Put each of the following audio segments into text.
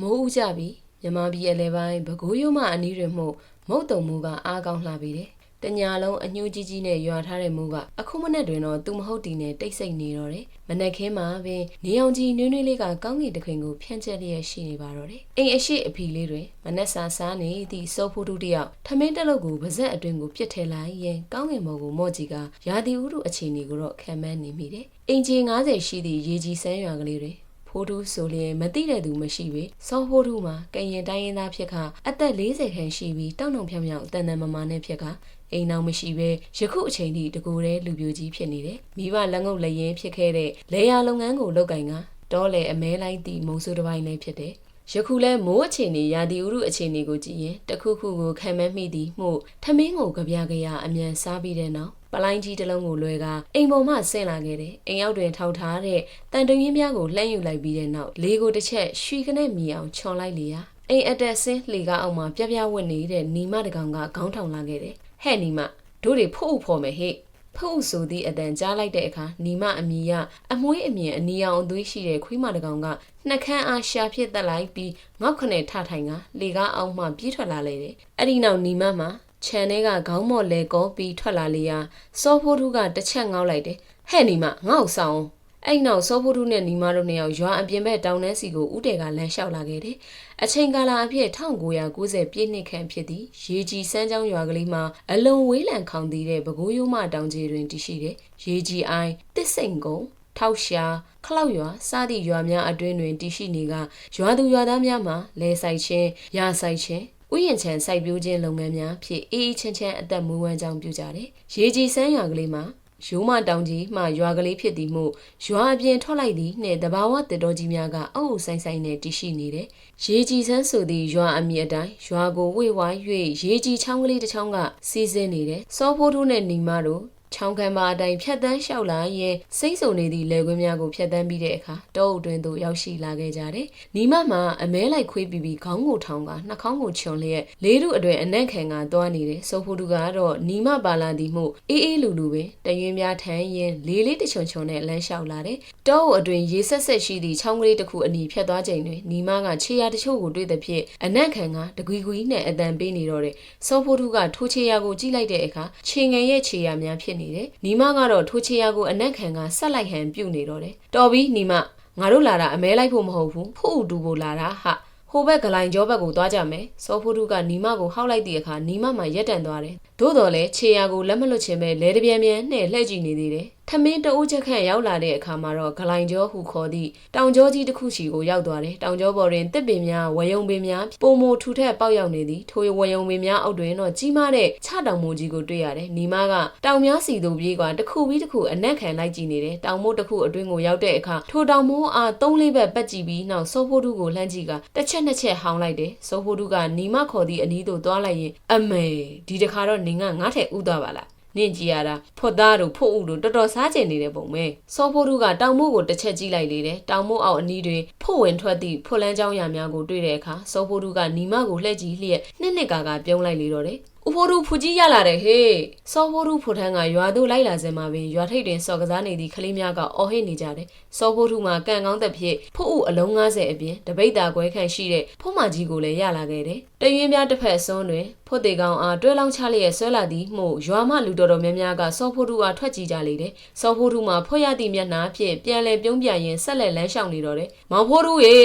မိုးဥကြပြီမြမပြည်အလဲပိုင်းဘကိုးရိုးမအနီးတွင်မှုမုတ်တုံမူကအားကောင်းလှပြီတယ်တညာလုံးအညှိုးကြီးကြီးနဲ့ရွာထားတဲ့မူကအခုမနဲ့တွင်တော့သူမဟုတ်တီနဲ့တိတ်ဆိတ်နေတော့တယ်မနက်ခင်းမှာပင်နေအောင်ကြီးနွေးနွေးလေးကကောင်းကင်တခွင်ကိုဖြန့်ချက်လျက်ရှိနေပါတော့တယ်အိမ်အရှိအဖီလေးတွင်မနက်စာစားနေသည့်စိုးဖိုးတူတယောက်ထမင်းတက်လို့ကိုပါဇက်အတွင်ကိုပြစ်ထဲလိုက်ရင်ကောင်းကင်ဘော်ကိုမော့ကြီးကရာသီဥတုအခြေအနေကိုတော့ခံမှန်းနေမိတယ်အိမ်ကြီး90ရှိသည့်ရေကြီးဆန်းရွာကလေးတွင် ဖိုးထူးဆိုလျင်မသိတဲ့သူမရှိပေစောဖိုးထူးမှာကရင်တိုင်းရင်းသားဖြစ်ခအသက်40ခန့်ရှိပြီးတောက်နှုံဖြောင်ဖြောင်တန်တန်မမာနဲ့ဖြစ်ခအိမ်နောက်မရှိပဲယခုအချိန်ထိတကူတဲ့လူပြိုကြီးဖြစ်နေတယ်မိဘလက်ငုပ်လက်ရင်ဖြစ်ခဲ့တဲ့လေယာလုပ်ငန်းကိုလုပ်ကင်ကတောလေအမဲလိုက်သည့်မုံဆိုးတစ်ပိုင်းလည်းဖြစ်တယ်ယခုလဲမိုးအခြေအနေရာသီဥတုအခြေအနေကိုကြည့်ရင်တခုခုကိုခံမမိသည်မှုထမင်းကိုကြပြကြရအမြန်စားပြီးတဲ့နောက် ပလိုင်းကြီးတစ်လုံးကိုလွဲကအိမ်ပေါ်မှဆင်းလာခဲ့တယ်အိမ်ရောက်တွင်ထောက်ထားတဲ့တန်တရင်းပြားကိုလှမ်းယူလိုက်ပြီးတဲ့နောက်လေကိုတစ်ချက်ရွှီကနေမြည်အောင်ချွန်လိုက်လေရာအိမ်အတက်ဆင်းလှေကားအောက်မှာပြပြဝတ်နေတဲ့နီမတကောင်ကခေါင်းထောင်လာခဲ့တယ်ဟဲ့နီမတို့တွေဖို့ဥဖော်မယ်ဟဲ့ဖုတ်ဆိုသည့်အတန်ကြားလိုက်တဲ့အခါနီမအမီကအမွှေးအမြင်အနီရောင်အသွေးရှိတဲ့ခွေးမတကောင်ကနှက်ခမ်းအားရှာဖြစ်တက်လိုက်ပြီးငေါက်ခနဲ့ထထိုင်ကလေကားအောက်မှပြေးထွက်လာလေတယ်အဲ့ဒီနောက်နီမမှာ ခြံထဲကခေါင်းမော့လဲကောပြီးထွက်လာလေရာစောဖိုးထူးကတစ်ချက်ငေါက်လိုက်တယ်ဟဲ့နီမငေါ့ဆောင်အဲ့နောက်စောဖိုးထူးနဲ့နီမတို့နှစ်ယောက်ရွာအပြင်ဘက်တောင်တန်းစီကိုဥတဲကလမ်းလျှောက်လာခဲ့တယ်။အချိန်ကာလအဖြစ်1990ပြည့်နှစ်ခန့်ဖြစ်သည့်ရေကြီးစမ်းချောင်းရွာကလေးမှာအလွန်ဝေးလံခေါင်သေးတဲ့ပဲခူးရိုးမတောင်ကြီးတွင်တည်ရှိတဲ့ရေကြီးအိုင်တစ်စိန်ကုန်းထောက်ရှာခလောက်ရွာစသည့်ရွာများအတွင်းတွင်တည်ရှိနေကရွာသူရွာသားများမှာလဲဆိုင်ချင်းရဆိုင်ချင်း ဥယျာဉ်ချံစိုက်ပျိုးခြင်းလုပ်ငန်းများဖြင့်အေးအေးချမ်းချမ်းအသက်မွေးဝမ်းကြောင်းပြုကြတယ်။ရေကြီးစမ်းရွာကလေးမှာရိုးမတောင်ကြီးမှရွာကလေးဖြစ်သည်မို့ရွာအပြင်ထွက်လိုက်သည်နှင့်တဘာဝတစ်တော်ကြီးများကအုပ်အုပ်ဆိုင်ဆိုင်နဲ့တည်ရှိနေတယ်။ရေကြီးဆန်းဆိုသည့်ရွာအမည်အတိုင်းရွာကိုဝေဝိုင်း၍ရေကြီးချောင်းကလေးတစ်ချောင်းကစီးဆင်းနေတယ်။စောဖိုးထိုးနဲ့ညီမတို့ ချောင်းခံပါအတိုင်းဖြတ်တန်းလျှောက်လာရင်စိတ်ဆုံနေသည့်လေကွင်းများကိုဖြတ်တန်းပြီးတဲ့အခါတောအုပ်တွင်သို့ရောက်ရှိလာခဲ့ကြတယ်။နီမမှာအမဲလိုက်ခွေးပြီးပြီးခေါင်းကိုထောင်ကနှာခေါင်းကိုချွန်လျက်လေးတို့အတွင်အနက်ခံကသွားနေတယ်။ဆိုဖိုတူကတော့နီမပါလာသည်မှုအေးအေးလူလူပဲတရွင်များထမ်းရင်လေးလေးတချွန်ချွန်နဲ့လမ်းလျှောက်လာတယ်။တောအုပ်အတွင်ရေဆက်ဆက်ရှိသည့်ချောင်းကလေးတစ်ခုအနီးဖြတ်သွားချိန်တွင်နီမကခြေရာတချို့ကိုတွေ့သဖြင့်အနက်ခံကတကွီကွီနဲ့အတန်ပေးနေတော့တယ်။ဆိုဖိုတူကထိုးခြေရာကိုကြည့်လိုက်တဲ့အခါခြေငယ်ရဲ့ခြေရာများဖြစ်နေတယ်။နီမကတော့ထိုးချေရကိုအနက်ခံကဆက်လိုက်ဟန်ပြုတ်နေတော့တယ်တော်ပြီညီမငါတို့လာတာအမဲလိုက်ဖို့မဟုတ်ဘူးဖို့ဦးတူဖို့လာတာဟာဟိုဘက်ကလိုင်ကျောဘက်ကိုသွားကြမယ်စောဖိုးထုကနီမကိုဟောက်လိုက်တဲ့အခါနီမမှရက်တန်သွားတယ်သို့တော်လဲခြေရာကိုလက်မလွတ်ခြင်းပဲလဲတပြန်ပြန်နှဲ့လှည့်ကြည့်နေသေးတယ် ထမင်းတအိုးချက်ခန့်ရောက်လာတဲ့အခါမှာတော့ဂလိုင်ကျောဟုခေါ်သည့်တောင်ကျောကြီးတစ်ခုစီကိုရောက်သွားတယ်တောင်ကျောပေါ်တွင်တစ်ပင်များဝယုံပင်များပုံမိုထူထက်ပေါက်ရောက်နေသည်ထိုဝယုံပင်များအောက်တွင်တော့ကြီးမားတဲ့ခြတောင်မိုးကြီးကိုတွေ့ရတယ်နီမကတောင်များစီသို့ပြေးကွာတစ်ခုပြီးတစ်ခုအနက်ခံလိုက်ကြည့်နေတယ်တောင်မိုးတစ်ခုအတွင်းကိုရောက်တဲ့အခါထိုတောင်မိုးအားသုံးလေးဘက်ပတ်ကြည့်ပြီးနောက်စိုးဖို့တုကိုလှမ်းကြည့်ကတစ်ချက်နှစ်ချက်ဟောင်းလိုက်တယ်စိုးဖို့တုကနီမခေါ်သည့်အနီးသို့သွားလိုက်ရင်အမေဒီတခါတော့နင်ကငါ့ထက်ဥသွားပါလား နင့်ကြည့်ရတာဖွတ်သားတို့ဖို့ဥတို့တော်တော်စားကျင်နေတဲ့ပုံပဲစောဖိုးတို့ကတောင်မို့ကိုတစ်ချက်ကြည့်လိုက်လေတယ်တောင်မို့အောက်အနီးတွင်ဖို့ဝင်ထွက်သည့်ဖွတ်လန်းချောင်းရများကိုတွေ့တဲ့အခါစောဖိုးတို့ကညီမကိုလှည့်ကြည့်လျက်နှစ်နှစ်ကာကပြုံးလိုက်လေတော့တယ် ဦးဖိုးတို့ဖူကြီးရလာတယ်ဟေးစောဖိုးတို့ဖိုထန်းကရွာသို့လိုက်လာစင်မှာပင်ရွာထိပ်တွင်စော်ကစားနေသည့်ကလေးများကအော်ဟစ်နေကြတယ်စောဖိုးတို့မှာကန်ကောင်းသက်ဖြစ်ဖို့ဦးအလုံး90အပြင်တပိတ်တာခွဲခန့်ရှိတဲ့ဖို့မကြီးကိုလည်းရလာခဲ့တယ်တရွင်းများတစ်ဖက်စွန်းတွင်ဖို့တေကောင်အားတွဲလောင်းချလျက်ဆွဲလာသည်မှုရွာမလူတော်တော်များများကစောဖိုးတို့အားထွက်ကြည့်ကြလေတယ်စောဖိုးတို့မှာဖွက်ရသည့်မျက်နှာဖြင့်ပြန်လဲပြုံးပြန်ရင်ဆက်လက်လမ်းလျှောက်နေတော့တယ်မောင်ဖိုးတို့ရေ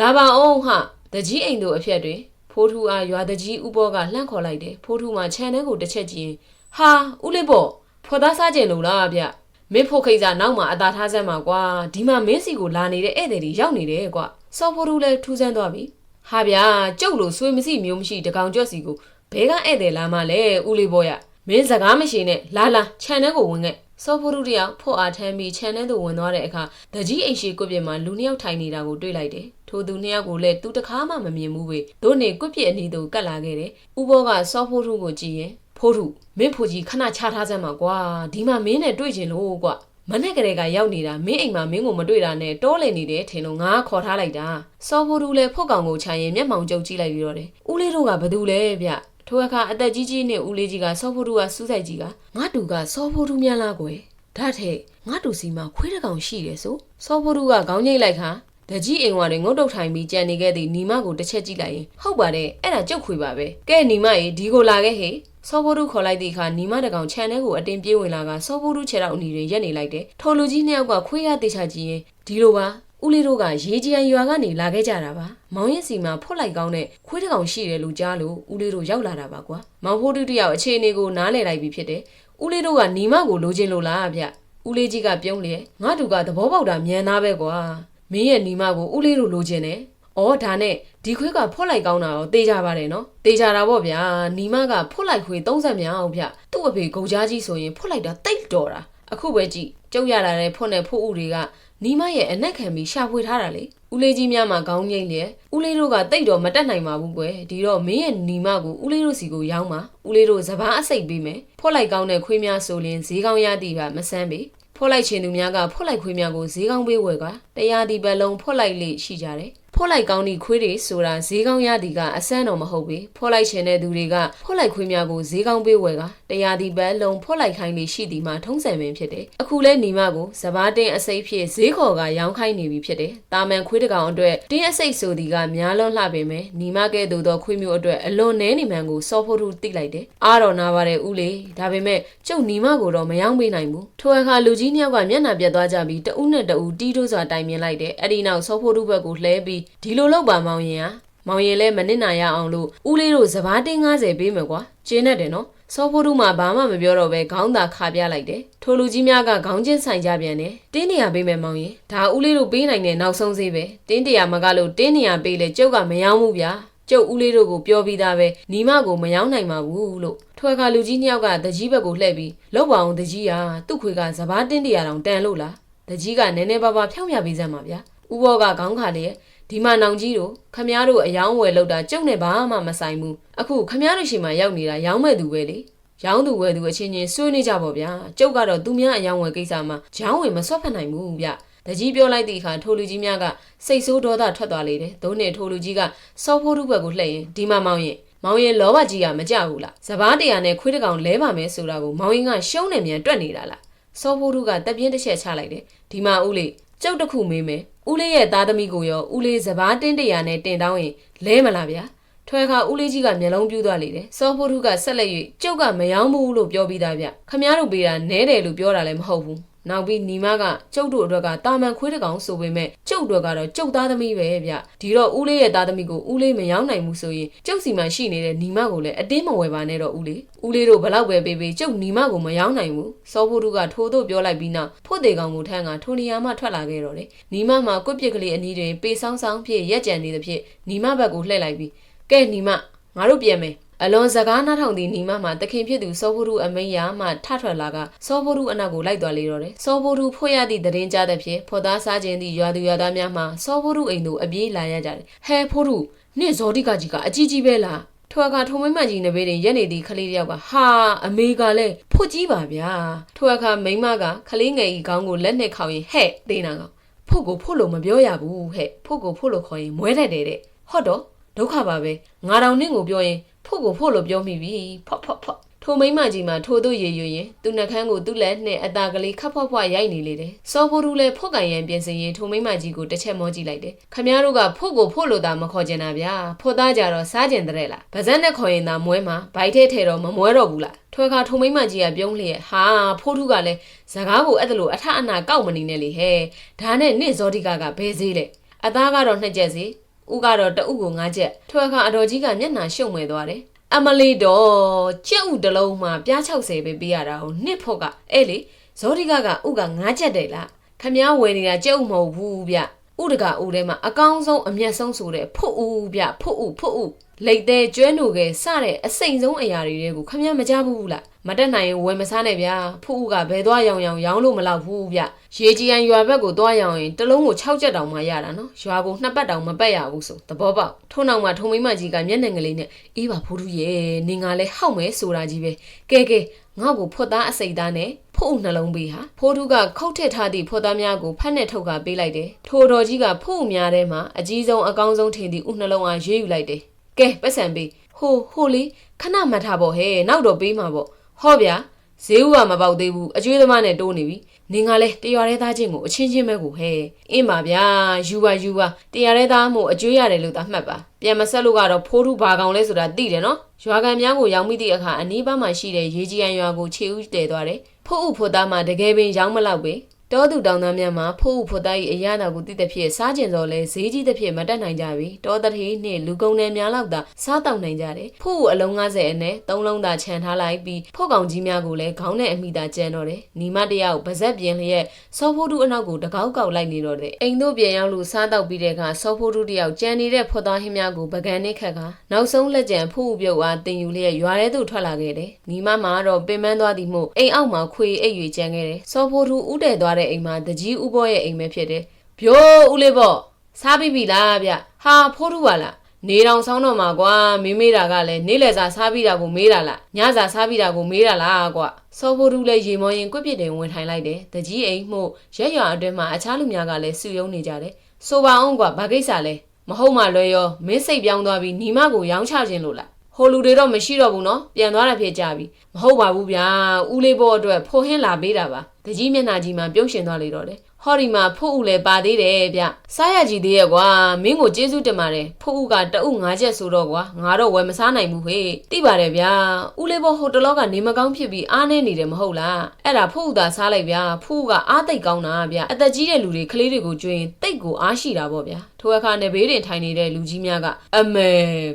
လာပါအောင်ဟာတကြီးအိမ်တို့အဖြက်တွင် ဖိုးထူအားရွာတကြီးဥဘောကလှန့်ခေါ်လိုက်တယ်ဖိုးထူမှာခြံထဲကိုတစ်ချက်ကြည့်ဟာဦးလေးပေါ့ဖော်သားစားကြင်လို့လားဗျမင်းဖို့ခိတ်စားနောက်မှာအသာထားစမ်းမှာကွာဒီမှာမင်းစီကိုလာနေတဲ့ဧည့်သည်တွေရောက်နေတယ်ကွာစောဖိုးထူလည်းထူးဆန်းသွားပြီဟာဗျာကျုပ်လိုဆွေးမရှိမျိုးမရှိတကောင်ကြွက်စီကိုဘဲကဧည့်သည်လာမှလဲဦးလေးပေါ့ရ မင်းစကားမရှိနဲ့လာလာခြံထဲကိုဝင်ခဲ့စောဖိုးထူတယောက်ဖို့အားထမ်းပြီးခြံထဲသို့ဝင်သွားတဲ့အခါတကြီးအိမ်ရှိကွပြစ်မှာလူနှစ်ယောက်ထိုင်နေတာကိုတွေ့လိုက်တယ်ထိုသူနှစ်ယောက်ကိုလည်းသူတကားမှမမြင်ဘူးပဲတို့နေကွပြစ်အနီးသို့ကတ်လာခဲ့တယ်ဥဘောကစောဖိုးထူကိုကြည့်ရင်ဖိုးထူမင်းဖိုကြီးခဏချထားစမ်းပါကွာဒီမှာမင်းနဲ့တွေ့ချင်လို့ကွာမနဲ့ကလေးကရောက်နေတာမင်းအိမ်မှာမင်းကိုမတွေ့တာနဲ့တောလည်နေတယ်ထင်လို့ငါခေါ်ထားလိုက်တာစောဖိုးထူလည်းဖုတ်ကောင်ကိုခြံရင်မျက်မှောင်ကျုပ်ကြည့်လိုက်ပြီးတော့တယ်ဦးလေးတို့ကဘသူလဲဗျ ထိုအခါအသက်ကြီးကြီးနဲ့ဦးလေးကြီးကစောဖိုးထူကစူးစိုက်ကြီးကငါတူကစောဖိုးထူမြန်လားကွယ်ဒါထက်ငါတူစီမှာခွေးတစ်ကောင်ရှိတယ်ဆိုစောဖိုးထူကခေါင်းငိတ်လိုက်ခါတတကြီးအိမ်ဝါတွေငုတ်တုတ်ထိုင်ပြီးကြံနေခဲ့သည့်ညီမကိုတစ်ချက်ကြည့်လိုက်ရင်ဟုတ်ပါတယ်အဲ့ဒါကြုတ်ခွေပါပဲကဲညီမရေဒီကိုလာခဲ့ဟေစောဖိုးတို့ခေါ်လိုက်သည့်အခါညီမတကောင်ခြံထဲကိုအတင်းပြေးဝင်လာကစောဖိုးတို့ခြေထောက်အနီတွေရက်နေလိုက်တယ်ထိုလူကြီးနှစ်ယောက်ကခွေးရတေချာကြည့်ရင်ဒီလိုပါ ဦးလေးတို့ကရေကြီးရန်ရွာကနေလာခဲ့ကြတာပါမောင်ရင်စီမှာဖွတ်လိုက်ကောင်းတဲ့ခွေးတစ်ကောင်ရှိတယ်လို့ကြားလို့ဦးလေးတို့ရောက်လာတာပါကွာမောင်ဖိုးတို့တယောက်အခြေအနေကိုနားလည်လိုက်ပြီဖြစ်တယ်ဦးလေးတို့ကညီမကိုလိုချင်လို့လားဗျဦးလေးကြီးကပြုံးလေငါတို့ကသဘောပေါက်တာမြန်သားပဲကွာမင်းရဲ့ညီမကိုဦးလေးတို့လိုချင်တယ်အော်ဒါနဲ့ဒီခွေးကဖွတ်လိုက်ကောင်းတာရောတေးကြပါတယ်နော်တေးကြတာပေါ့ဗျာညီမကဖွတ်လိုက်ခွေ30မြောက်ဗျသူ့အဖေဂုံကြားကြီးဆိုရင်ဖွတ်လိုက်တာတိတ်တော်တာအခုပဲကြည့်ကျုပ်ရလာတဲ့ဖွတ်နဲ့ဖို့ဥတွေက နီမရဲ့အနက်ခံပြီးရှာဖွေထားတာလေဦးလေးကြီးများမှာခေါင်းငိမ့်လေဦးလေးတို့ကတိတ်တော့မတက်နိုင်ပါဘူးကွယ်ဒီတော့မင်းရဲ့နီမကိုဦးလေးတို့စီကိုရောက်မှာဦးလေးတို့စပားအစိတ်ပေးမယ်ဖွက်လိုက်ကောင်းတဲ့ခွေးများဆိုရင်ဈေးကောင်းရသည်ကမဆန်းပေဖွက်လိုက်ချင်သူများကဖွက်လိုက်ခွေးများကိုဈေးကောင်းပေးဝယ်ကတရားဒီပတ်လုံးဖွက်လိုက်လေရှိကြတယ် ဖွက်လိုက်ကောင်းဒီခွေးတွေဆိုတာဈေးကောင်းရသည်ကအဆန်းတော့မဟုတ်ပေဖွက်လိုက်ချင်တဲ့သူတွေကဖွက်လိုက်ခွေးများကိုဈေးကောင်းပေးဝယ်ကတရားဒီပတ်လုံးဖွက်လိုက်ခိုင်းလေရှိသည်မှာထုံးစံပင်ဖြစ်တယ်အခုလဲညီမကိုစပားတင်းအစိတ်ဖြစ်ဈေးခေါ်ကရောင်းခိုင်းနေပြီဖြစ်တယ်တာမန်ခွေးတကောင်အတွက်တင်းအစိတ်ဆိုသည်ကများလွန်းလှပေမဲ့ညီမကဲ့သို့သောခွေးမျိုးအတွက်အလွန်နဲနေမှန်ကိုစောဖို့ထုတိလိုက်တယ်အားတော်နာပါတယ်ဦးလေးဒါပေမဲ့ကျုပ်ညီမကိုတော့မယောင်းပေးနိုင်ဘူးထိုအခါလူကြီးနှစ်ယောက်ကမျက်နှာပြတ်သွားကြပြီးတဦးနဲ့တဦးတီးတိုးစွာတိုင်မြင်လိုက်တယ်အဲ့ဒီနောက်စောဖို့ထုဘက်ကိုလှဲပြီးဒီလိုလောက်ပါမောင်ရင်ဟာမောင်ရင်လဲမနစ်နာရအောင်လို့ဦးလေးတို့စပားတင်း90ပေးမယ်ကွာကျင်းနဲ့တယ်နော်စောဖိုးတို့မှဘာမှမပြောတော့ပဲခေါင်းသာခါပြလိုက်တယ်ထိုလူကြီးများကခေါင်းချင်းဆိုင်ကြပြန်တယ်တင်းတရာပေးမယ်မောင်ရင်ဒါဦးလေးတို့ပေးနိုင်တဲ့နောက်ဆုံးသေးပဲတင်းတရာမကလို့တင်းတရာပေးလေကျုပ်ကမယောင်းဘူးဗျာကျုပ်ဦးလေးတို့ကိုပြောပြီးသားပဲညီမကိုမယောင်းနိုင်ပါဘူးလို့ထွဲခါလူကြီးနှစ်ယောက်ကတကြီးဘက်ကိုလှည့်ပြီးလောက်ပါအောင်တကြီးဟာသူ့ခွေကစပားတင်းတရာတောင်တန်လို့လားတကြီးကနည်းနည်းပါးပါးဖြောင်းပြပေးစမ်းပါဗျာဥဘောကခေါင်းခါလေ ဒီမှာနောင်ကြီးတို့ခမားတို့အယောင်းဝယ်လောက်တာကျုပ်နဲ့ဘာမှမဆိုင်ဘူးအခုခမားတို့ရှိမှရောက်နေတာရောင်းမဲ့သူပဲလေရောင်းသူဝယ်သူအချင်းချင်းဆွေးနွေးကြပါဗျာကျုပ်ကတော့သူများအယောင်းဝယ်ကိစ္စမှာဂျောင်းဝင်မဆွတ်ဖက်နိုင်ဘူးဗျတကြီးပြောလိုက်သည့်အခါထိုလူကြီးများကစိတ်ဆိုးဒေါသထွက်သွားလေတယ်။ဒုနဲ့ထိုလူကြီးကစောဖိုးထုဘက်ကိုလှည့်ရင်ဒီမှာမောင်ရင်မောင်ရင်လောဘကြီးကမကြဘူးလား။စပားတရာနဲ့ခွေးတကောင်လဲပါမယ်ဆိုတာကိုမောင်ရင်ကရှုံးနေမြန်တွက်နေတာလား။စောဖိုးထုကတက်ပြင်းတစ်ချက်ချလိုက်တယ်။ဒီမှာဦးလေး ကျုပ်တခုမေးမယ်။ဦးလေးရဲ့သားသမီးကိုရောဦးလေးစပားတင်းတရာနဲ့တင်တောင်းရင်လဲမလားဗျာ။ထွဲခါဦးလေးကြီးကမျက်လုံးပြူးသွားလေတယ်။စောဖိုးထုကဆက်လက်၍ကျုပ်ကမယောင်းဘူးလို့ပြောပြီးသားဗျ။ခမားတို့ပေးတာနဲတယ်လို့ပြောတာလည်းမဟုတ်ဘူး။ နောက်ပြီးညီမကကျုပ်တို့အတွက်ကတာမန်ခွေးတကောင်ဆိုပေမဲ့ကျုပ်တို့ကတော့ကျုပ်သားသမီးပဲဗျဒီတော့ဦးလေးရဲ့သားသမီးကိုဦးလေးမယောင်းနိုင်ဘူးဆိုရင်ကျုပ်စီမှာရှိနေတဲ့ညီမကိုလည်းအတင်းမဝယ်ပါနဲ့တော့ဦးလေးဦးလေးတို့ဘလောက်ပဲပေးပေးကျုပ်ညီမကိုမယောင်းနိုင်ဘူးစောဖို့တို့ကထိုးတို့ပြောလိုက်ပြီးနောက်ဖို့တေကောင်ကိုထမ်းကထိုနေရာမှထွက်လာခဲ့တော့တယ်ညီမမှာကွက်ပစ်ကလေးအနီးတွင်ပေဆောင်ဆောင်ဖြစ်ရက်ကြံနေတဲ့ဖြစ်ညီမဘက်ကိုလှည့်လိုက်ပြီးကဲညီမငါတို့ပြန်မယ် အလွန်စကားနားထောင်သည့်ညီမမှတခင်ဖြစ်သူစောဖိုရုအမိန်ယာမှထထွက်လာကစောဖိုရုအနောက်ကိုလိုက်သွားလေတော့တယ်စောဖိုရုဖွေရသည့်တရင်ကြားတဲ့ဖြစ်ဖော်သားစားခြင်းသည့်ရွာသူရွာသားများမှစောဖိုရုအိမ်သို့အပြေးလာရကြတယ်ဟဲဖိုရုနင့်ဇော်တိကကြီးကအကြီးကြီးပဲလားထွာကထုံမမကြီးနေပေတင်ရက်နေသည့်ခလေးတယောက်ကဟာအမေကလည်းဖွတ်ကြီးပါဗျာထွာကမိမကခလေးငယ်ကြီးခေါင်းကိုလက်နဲ့ခေါင်ရင်ဟဲ့သေးနာကဖို့ကိုဖို့လို့မပြောရဘူးဟဲ့ဖို့ကိုဖို့လို့ခေါ်ရင်မွဲတတ်တယ်တဲ့ဟုတ်တော့ဒုက္ခပါပဲငါတောင်နင့်ကိုပြောရင် ဖို့ကိုဖို့လို့ပြောမိပြီဖော့ဖော့ဖော့ထိုမိမကြီးမှာထိုတို့ရေရွရင်သူနှခမ်းကိုသူ့လက်နဲ့အตาကလေးခပ်ဖွားဖွားရိုက်နေလေတယ်စောဖိုးရူလည်းဖို့ကန်ရန်ပြင်စင်ရင်ထိုမိမကြီးကိုတစ်ချက်မောကြည့်လိုက်တယ်ခမည်းတော်ကဖို့ကိုဖို့လို့သာမခေါ်ကျင်တာဗျာဖို့သားကြတော့စားကျင်တဲ့လားဗဇက်နဲ့ခေါ်ရင်သာမွဲမှာဘိုက်ထဲထဲတော့မမွဲတော့ဘူးလားထွဲခါထုံမိမကြီးကပြုံးလျက်ဟာဖိုးထုကလည်းဇကားကိုအဲ့ဒါလိုအထအနာကောက်မနေနဲ့လေဟဲ့ဒါနဲ့နင့်ဇောတိကကဘဲသေးလေအသားကတော့နှစ်ချက်စီ ဥကတော့တဥကို၅ချက်ထွဲခါအတော်ကြီးကမျက်နှာရှုံမဲ့သွားတယ်အမလီတော့ကြက်ဥတလုံးမှာပြား60ပဲပေးရတာကိုနှစ်ဖို့ကအဲ့လေဇောတိကကဥက9ချက်တယ်လားခမည်းဝယ်နေတာကြက်ဥမဟုတ်ဘူးဗျဥတကဥထဲမှာအကောင်းဆုံးအမျက်ဆုံးဆိုတဲ့ဖို့ဥဗျဖို့ဥဖို့ဥ လိတ်သေးကျွဲနိုကဲစတဲ့အစိမ့်ဆုံးအရာတွေကိုခမည်းမကြဘူးလားမတက်နိုင်ရင်ဝယ်မစားနဲ့ဗျာဖို့ဥကဘယ်သွားရောင်ရောင်ရောင်းလို့မလောက်ဘူးဗျရေကြီးရန်ရွာဘက်ကိုသွားရောင်ရင်တလုံးကို6ချက်တောင်မှရတာနော်ရွာကိုနှစ်ပတ်တောင်မပက်ရဘူးဆိုသဘောပေါက်ထုံနောက်မှာထုံမိမကြီးကမျက်နှာငလေးနဲ့အေးပါဖိုးထူးရဲ့နင်ကလည်းဟောက်မယ်ဆိုတာကြီးပဲကဲကဲငါ့ကိုဖွတ်သားအစိတ်သားနဲ့ဖို့နှလုံးပေးဟာဖိုးထူးကခုတ်ထက်ထားသည့်ဖွတ်သားများကိုဖက်နဲ့ထုတ်ကပေးလိုက်တယ်ထိုတော်ကြီးကဖို့များထဲမှာအကြီးဆုံးအကောင်းဆုံးထင်သည့်ဥနှလုံးအားရွေးယူလိုက်တယ် ကဲပတ်စံပေးဟိုဟိုလေးခဏမှတ်ထားပေါ့ဟဲ့နောက်တော့ပေးမှာပေါ့ဟောဗျာဈေးဥကမပေါက်သေးဘူးအကျွေးသမားနဲ့တိုးနေပြီနင်ကလည်းတရွာရဲသားချင်းကိုအချင်းချင်းပဲကိုဟဲ့အင်းပါဗျာယူပါယူပါတရွာရဲသားမို့အကျွေးရတယ်လို့သာမှတ်ပါပြန်မဆက်လို့ကတော့ဖိုးထုဘာကောင်လဲဆိုတာသိတယ်နော်ရွာကန်များကိုရောက်မိသည့်အခါအနီးပါးမှာရှိတဲ့ရေကြီးရန်ရွာကိုခြေဦးတည်သွားတယ်ဖို့ဥဖို့သားမှာတကယ်ပင်ရောက်မလောက်ပဲ တောသူတောင်သားများမှာဖိုးဥဖို့သား၏အရာတော်ကိုတိတဲ့ဖြစ်စားကျင်စော်လဲဈေးကြီးတဲ့ဖြစ်မတက်နိုင်ကြပြီတောတထေးနှင့်လူကုန်နယ်များလောက်သာစားတောက်နိုင်ကြတယ်ဖိုးဥအလုံး90အနဲ့၃လုံးသာခြံထားလိုက်ပြီးဖို့ကောင်ကြီးများကိုလည်းခေါင်းနဲ့အမိသာကျန်တော့တယ်ညီမတယောက်ပါဇက်ပြင်းလျက်စောဖိုးတူအနောက်ကိုတကောက်ကောက်လိုက်နေတော့တယ်အိမ်တို့ပြန်ရောက်လို့စားတောက်ပြီးတဲ့အခါစောဖိုးတူတယောက်ကြံနေတဲ့ဖွက်သားဟင်းများကိုပကံနဲ့ခတ်ကနောက်ဆုံးလက်ကျန်ဖိုးဥပြုတ်အားတင်ယူလျက်ရွာထဲသို့ထွက်လာခဲ့တယ်ညီမမှာတော့ပင်ပန်းသွားသည်မို့အိမ်အောက်မှာခွေအိပ်၍ကျန်ခဲ့တယ်စောဖိုးတူဥတည်သွားတဲ့အိမ်မှာတကြီးဥဘောရဲ့အိမ်ပဲဖြစ်တယ်ဗျိုးဦးလေးပေါ့စားပြီးပြီလားဗျဟာဖိုးတူပါလားနေတော်ဆောင်းတော့မှာကွာမေးမေးတာကလည်းနေလေစာစားပြီးတာကိုမေးတာလားညစာစားပြီးတာကိုမေးတာလားကွာစောဖိုးတူလည်းရေမောရင်ကွက်ပြစ်တင်ဝင်ထိုင်လိုက်တယ်တကြီးအိမ်မှုရက်ရွာအတွင်းမှာအခြားလူများကလည်းစုယုံနေကြတယ်ဆိုပါအောင်ကွာဘာကိစ္စလဲမဟုတ်မှလွယ်ရောမင်းစိတ်ပြောင်းသွားပြီးညီမကိုရောင်းချခြင်းလို့လား ဟိုလူတွေတော့မရှိတော့ဘူးနော်ပြန်သွားတာဖြစ်ကြပြီမဟုတ်ပါဘူးဗျာဦးလေးဘောအတွက်ဖိုးဟင်းလာပေးတာပါတကြီးမျက်နှာကြီးမှာပြုံးရှင်သွားလေတော့တယ် ဟောဒီမှာဖို့ဦးလည်းပါသေးတယ်ဗျစားရကြည့်သေးရဲ့ကွာမင်းကိုကျေးဇူးတင်ပါတယ်ဖို့ဦးကတအုပ်၅ချက်ဆိုတော့ကွာငါတော့ဝယ်မစားနိုင်ဘူးဟေ့တိပါတယ်ဗျာဦးလေးဘောဟိုတလောကနေမကောင်းဖြစ်ပြီးအားနေနေတယ်မဟုတ်လားအဲ့ဒါဖို့ဦးသာစားလိုက်ဗျာဖို့ဦးကအားသိပ်ကောင်းတာဗျအသက်ကြီးတဲ့လူတွေကလေးတွေကိုကျွင်းတိတ်ကိုအားရှိတာပေါ့ဗျာထိုအခါနေဘေးတင်ထိုင်နေတဲ့လူကြီးများကအမေ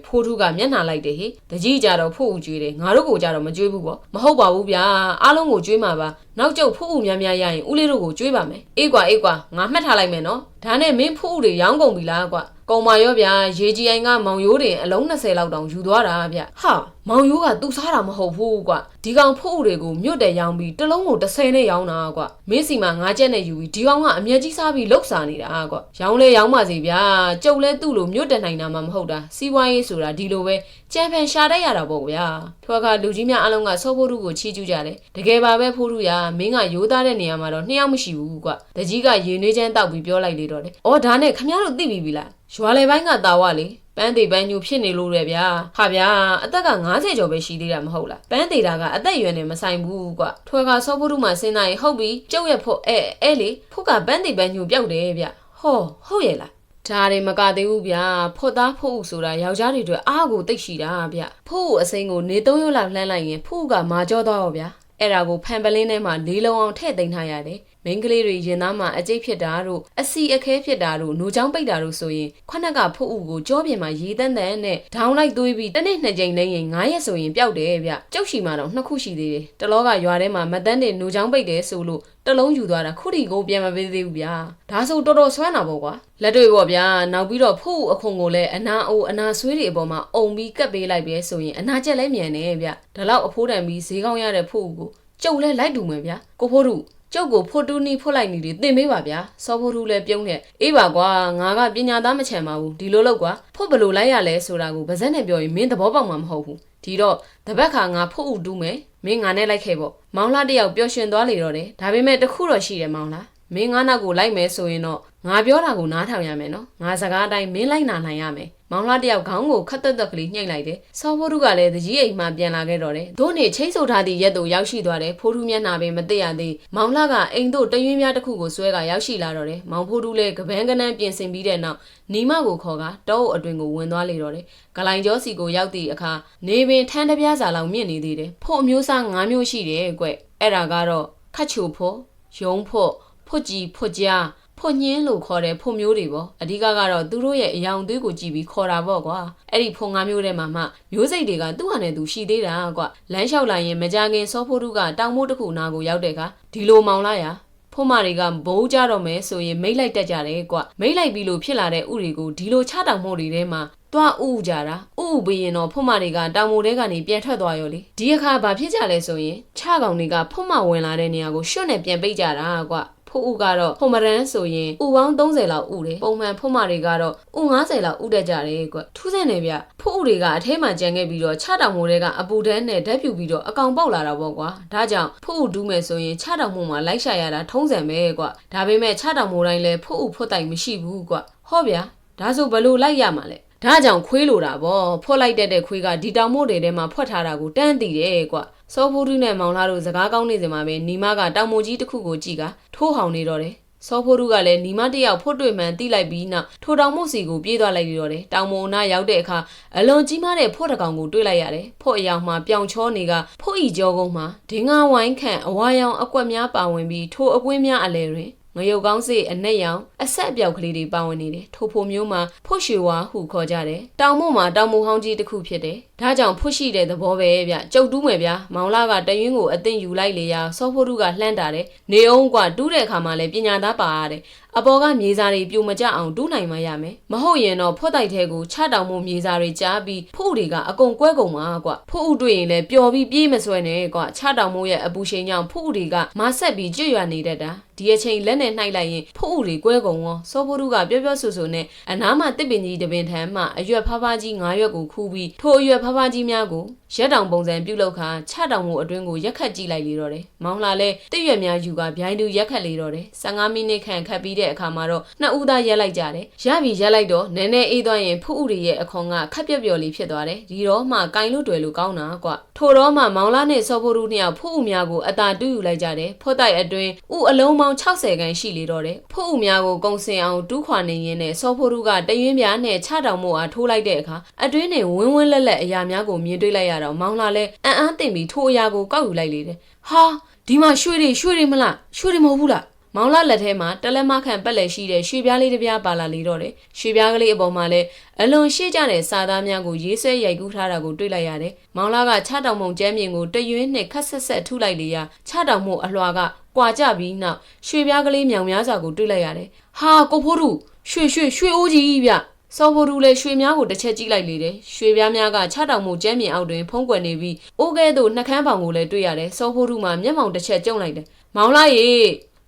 ဖိုးထုကမျက်နှာလိုက်တယ်ဟေ့တကြီးကြတော့ဖို့ဦးကျွေးတယ်ငါတို့ကိုကြတော့မကျွေးဘူးပေါ့မဟုတ်ပါဘူးဗျာအားလုံးကိုကျွေးမှာပါ နောက်ကျုပ်ဖို့ဦးများများရရင်ဦးလေးတို့ကိုကျွေးပါမယ်အေးကွာအေးကွာငါမှတ်ထားလိုက်မယ်နော် ဒါနဲ့မင်းဖို့ဦးတွေရောင်းကုန်ပြီလားကွာကုံမာရောဗျာရေကြီးအိုင်ကမောင်ရိုးတင်အလုံး20လောက်တောင်ယူသွားတာဗျဟာမောင်ရိုးကသူစားတာမဟုတ်ဘူးကွာဒီကောင်ဖို့ဦးတွေကိုမြွတ်တယ်ရောင်းပြီးတစ်လုံးကို30နဲ့ရောင်းတာကွာမင်းစီမှာ9ချက်နဲ့ယူပြီးဒီကောင်ကအမျက်ကြီးစားပြီးလှုပ်စားနေတာကွာရောင်းလဲရောင်းပါစေဗျာကျုပ်လဲသူ့လိုမြွတ်တယ်နိုင်တာမှမဟုတ်တာစီးပွားရေးဆိုတာဒီလိုပဲကြံဖန်ရှာတတ်ရတာပေါ့ဗျာထွားကလူကြီးများအလုံးကစောဖို့ထုကိုချီးကျူးကြတယ်တကယ်ပါပဲဖိုးထုရမင်းကရိုးသားတဲ့နေရာမှာတော့နှစ်ယောက်မရှိဘူးကွာတကြီးကရေနွေးချမ်းတောက်ပြီးပြောလိုက်လေတော့တယ်အော်ဒါနဲ့ခမရတို့သိပြီပြီလားရွာလေပိုင်းကတာဝလေပန်းသေးပန်းညူဖြစ်နေလို့ရဗျာဟာဗျာအသက်က90ကျော်ပဲရှိသေးတာမဟုတ်လားပန်းသေးတာကအသက်အရွယ်နဲ့မဆိုင်ဘူးကွာထွဲကစောဖို့ထုမှစဉ်းစားရင်ဟုတ်ပြီကျုပ်ရဲ့ဖို့အဲအဲလေဖို့ကပန်းသေးပန်းညူပြောက်တယ်ဗျဟောဟုတ်ရဲ့လားဒါတွေမကသေးဘူးဗျာဖို့သားဖို့ဦးဆိုတာယောက်ျားတွေအတွက်အားကိုတိတ်ရှိတာဗျဖို့ဦးအစိမ်းကိုနေသုံးရွက်လောက်လှမ်းလိုက်ရင်ဖို့ဦးကမာကြောတော့ရောဗျာအဲ့ဒါကိုဖန်ပလင်းထဲမှာလေးလုံးအောင်ထည့်သိမ်းထားရတယ် မိန်းကလေးတွေရင်သားမှာအကျိတ်ဖြစ်တာတို့အစီအခဲဖြစ်တာတို့နှိုးချောင်းပိတ်တာတို့ဆိုရင်ခုနကဖို့ဦးကိုကြောပြင်မှာရေတန်းတန်းနဲ့ဒေါင်းလိုက်သွေးပြီးတစ်နေ့နှစ်ကြိမ်လိမ့်ရင်9ရက်ဆိုရင်ပျောက်တယ်ဗျကျုပ်ရှိမှာတော့နှစ်ခုရှိသေးတယ်တလောကရွာထဲမှာမတန်းတွေနှိုးချောင်းပိတ်တယ်ဆိုလို့တလုံးယူသွားတာခုထိကိုပြန်မပေးသေးဘူးဗျာဒါဆိုတော်တော်ဆွမ်းတာပေါ့ကွာလက်တွေ့ပေါ့ဗျာနောက်ပြီးတော့ဖို့ဦးအခွန်ကိုလည်းအနာအိုးအနာဆွေးတွေအပေါ်မှာအုံပြီးကပ်ပေးလိုက်ပဲဆိုရင်အနာကျက်လဲမြန်နေဗျဒါလောက်အဖိုးတန်ပြီးဈေးကောင်းရတဲ့ဖို့ဦးကိုကျုပ်လဲလိုက်တူမယ်ဗျာကိုဖိုးတို့ ကျုပ်ကိုဖိုတူနီဖွတ်လိုက်နေတယ်တင်ပေးပါဗျာစောဖိုတူလည်းပြုံးနေအေးပါကွာငါကပညာသားမချန်ပါဘူးဒီလိုလောက်ကွာဖွတ်ဘလို့လိုက်ရလဲဆိုတာကိုဗဇက်နဲ့ပြောရင်မင်းသဘောပေါက်မှာမဟုတ်ဘူးဒီတော့တပတ်ခါငါဖွတ်ဥတူးမယ်မင်းငါနဲ့လိုက်ခဲ့ပေါ့မောင်လှတယောက်ပျော်ရွှင်သွားလေတော့တယ်ဒါပေမဲ့တခုတော့ရှိတယ်မောင်လှမင်းငါနောက်ကိုလိုက်မယ်ဆိုရင်တော့ ငါပြောတာကိုနားထောင်ရမယ်နော်ငါစကားအတိုင်းမင်းလိုက်နာနိုင်ရမယ်မောင်လှတယောက်ခေါင်းကိုခတ်သက်သက်ကလေးညှိ့လိုက်တယ်စောဖိုးထုကလည်းတကြီးအိမ်မှပြန်လာခဲ့တော့တယ်ဒို့နေချိတ်ဆိုထားသည့်ရက်သို့ရောက်ရှိသွားတယ်ဖိုးထုမျက်နှာပင်မသိရသေးမောင်လှကအိမ်သို့တရွင်းများတစ်ခုကိုဆွဲကရောက်ရှိလာတော့တယ်မောင်ဖိုးထုလည်းကပန်းကနန်းပြင်ဆင်ပြီးတဲ့နောက်နီမကိုခေါ်ကတောအုပ်အတွင်ကိုဝင်သွားလေတော့တယ်ဂလိုင်ကျောစီကိုရောက်သည့်အခါနေပင်ထန်းတပြားစာလောက်မြင့်နေသေးတယ်ဖို့အမျိုးအစား၅မျိုးရှိတယ်ကွအဲ့ဒါကတော့ခတ်ချိုဖို့ရုံးဖို့ဖွတ်ကြီးဖွတ်ကြား ဖွညင်းလို့ခေါ်တဲ့ဖွမျိုးတွေပေါ့အဓိကကတော့သူတို့ရဲ့အယောင်သွေးကိုကြည့်ပြီးခေါ်တာပေါ့ကွာအဲ့ဒီဖွငါးမျိုးထဲမှာမှမျိုးစိတ်တွေကသူ့ဟာနဲ့သူရှိသေးတာကွာလမ်းလျှောက်လာရင်မကြခင်စောဖိုးတုကတောင်မိုးတစ်ခုနာကိုရောက်တဲ့အခါဒီလိုမောင်လာရဖို့မတွေကဘိုးကြတော့မယ်ဆိုရင်မိတ်လိုက်တက်ကြတယ်ကွမိတ်လိုက်ပြီးလို့ဖြစ်လာတဲ့ဥတွေကိုဒီလိုချတောင်မို့တွေထဲမှာတွားဥဥကြတာဥဥပြီးရင်တော့ဖွမတွေကတောင်မိုတဲကနေပြန်ထွက်သွားရောလေဒီအခါဘာဖြစ်ကြလဲဆိုရင်ခြကောင်တွေကဖွမဝင်လာတဲ့နေရာကိုရှွတ်နဲ့ပြန်ပိတ်ကြတာကွ ဖိုးဥကတော့ဖုံမရန်ဆိုရင်ဥပေါင်း30လောက်ဥတယ်ပုံမှန်ဖုံမတွေကတော့ဥ90လောက်ဥတတ်ကြတယ်ကွထူးဆန်းနေဗျဖိုးဥတွေကအထဲမှာကြံခဲ့ပြီးတော့ချတောင်မိုးတွေကအပူတန်းနဲ့ဓာတ်ပြူပြီးတော့အကောင်ပေါက်လာတာပေါ့ကွာဒါကြောင့်ဖိုးဥဒူးမယ်ဆိုရင်ချတောင်မိုးမှာလိုက်ရှာရတာထုံးစံပဲကွာဒါပေမဲ့ချတောင်မိုးတိုင်းလဲဖိုးဥဖွတ်တိုင်မရှိဘူးကွာဟောဗျာဒါဆိုဘလို့လိုက်ရမှာလဲ ဒါကြောင့်ခွေးလိုတာပေါ့ဖွက်လိုက်တတ်တဲ့ခွေးကဒီတောင်မို့တွေထဲမှာဖွက်ထားတာကိုတန်းတည်တယ်ကွစောဖိုးတူးနဲ့မောင်လာတို့စကားကောင်းနေစမှာပဲနီမကတောင်မိုကြီးတစ်ခုကိုကြည့်ကထိုးဟောင်နေတော့တယ်စောဖိုးတူးကလည်းနီမတစ်ယောက်ဖွတ်တွေ့မှန်တိလိုက်ပြီးနောက်ထိုတောင်မို့စီကိုပြေးသွားလိုက်ပြီးတော့တယ်တောင်မိုအနာရောက်တဲ့အခါအလွန်ကြီးမားတဲ့ဖွတ်တစ်ကောင်ကိုတွေ့လိုက်ရတယ်ဖွတ်အယောင်မှာပြောင်ချောနေကဖွတ်ဤကြောကုန်းမှာဒင်းငါဝိုင်းခန့်အဝါရောင်အကွက်များပါဝင်ပြီးထိုအကွင်းများအလဲတွင် ငရုတ်ကောင်းစေအနက်ရောင်အဆက်အပြောက်ကလေးတွေပါဝင်နေတယ်ထိုဖို့မျိုးမှာဖွတ်ရွှေဝါဟုခေါ်ကြတယ်တောင်မို့မှာတောင်မိုဟောင်းကြီးတစ်ခုဖြစ်တယ်ဒါကြောင့်ဖွတ်ရှိတဲ့သဘောပဲဗျကြုတ်တူးမယ်ဗျာမောင်လာကတရင်ကိုအသိယူလိုက်လေရာစောဖို့တုကလှမ်းတာတယ်နေအောင်ကတူးတဲ့အခါမှာလည်းပညာသားပါရတယ်အပေါ်ကမြေစာတွေပြိုမကျအောင်တူးနိုင်မှရမယ်မဟုတ်ရင်တော့ဖွတ်တိုက်တဲ့ကိုချတောင်မို့မြေစာတွေကြားပြီးဖို့တွေကအကုန်ကွဲကုန်မှာကွာဖို့ဥတွေ့ရင်လည်းပျော်ပြီးပြေးမဆွဲနဲ့ကွာချတောင်မို့ရဲ့အပူချိန်ကြောင့်ဖို့တွေကမဆက်ပြီးကြွရွနေတတ်တာဒီအချိန်လက်နဲ့နှိုက်လိုက်ရင်ဖို့ဥတွေကွဲကုန်ရောစောဖို့တုကပြောပြောဆူဆူနဲ့အနားမှာတစ်ပင်ကြီးတပင်ထမ်းမှအရွက်ဖားဖားကြီး၅ရွက်ကိုခူးပြီးထိုအရွက်ဖားဖားကြီးများကိုရက်တောင်ပုံစံပြုတ်လောက်ခါချတောင်မို့အတွင်းကိုရက်ခတ်ကြည့်လိုက်လေတော့တယ်မောင်လာလဲတစ်ရွက်များယူကဗျိုင်းတူရက်ခတ်လေတော့တယ်15မိနစ်ခန့်ခတ်ပြီးတဲ့အခါမှာတော့နှစ်ဦးသားရက်လိုက်ကြတယ်ရပြီရက်လိုက်တော့နည်းနည်းအေးသွားရင်ဖူးဥတွေရဲ့အခွန်ကခက်ပြက်ပျော်လေးဖြစ်သွားတယ်ဒီတော့မှကင်လို့တွေ့လို့ကောင်းတာကွထိုတော့မှမောင်လာနဲ့စောဖို့တို့နှစ်ယောက်ဖူးဥများကိုအသာတူးယူလိုက်ကြတယ်ဖော့တိုက်အတွင်းဥအလုံးပေါင်း60ခန်းရှိလေတော့တယ်ဖူးဥများကိုကုံစင်အောင်တူးခွာနေရင်းနဲ့စောဖို့တို့ကတရွင်းပြားနဲ့ချတောင်မို့အားထိုးလိုက်တဲ့အခါအတွင်းနဲ့ဝင်းဝင်းလက်လက်အရာများကိုမြင်တွေ့လိုက်ရတော့မောင်လာလဲအံ့အားသင့်ပြီးထိုးအရာကိုကောက်ယူလိုက်လေတယ်ဟာဒီမှာရွှေတွေရွှေတွေမလားရွှေတွေမဟုတ်ဘူးလားမောင်လာလက်ထဲမှာတလက်မခန့်ပက်လက်ရှိတဲ့ရွှေပြားလေးတစ်ပြားပါလာလေတော့တယ်ရွှေပြားကလေးအပေါ်မှာလည်းအလွန်ရှိကြတဲ့စာသားများကိုရေးဆွဲရိုက်ကူးထားတာကိုတွေ့လိုက်ရတယ်မောင်လာကချတောင်မုံကျမ်းပြင်ကိုတရွင်းနဲ့ခက်ဆက်ဆက်ထုလိုက်လေရာချတောင်မုံအလွှာကကွာကြပြီးနောက်ရွှေပြားကလေးမြောင်များစွာကိုတွေ့လိုက်ရတယ်ဟာကိုဖိုးတို့ရွှေရွှေရွှေအိုးကြီးဗျ စောဖိုရူလည်းရွှေများကိုတစ်ချက်ကြည့်လိုက်လေတယ်ရွှေပြားများကချတောင်မှုကျမ်းမြင်အောက်တွင်ဖုံးကွယ်နေပြီးအိုးကဲသို့နှကန်းပေါင်ကိုလည်းတွေ့ရတယ်စောဖိုရူမှာမျက်မှောင်တစ်ချက်ကျုံလိုက်တယ်မောင်လိုက်ရေ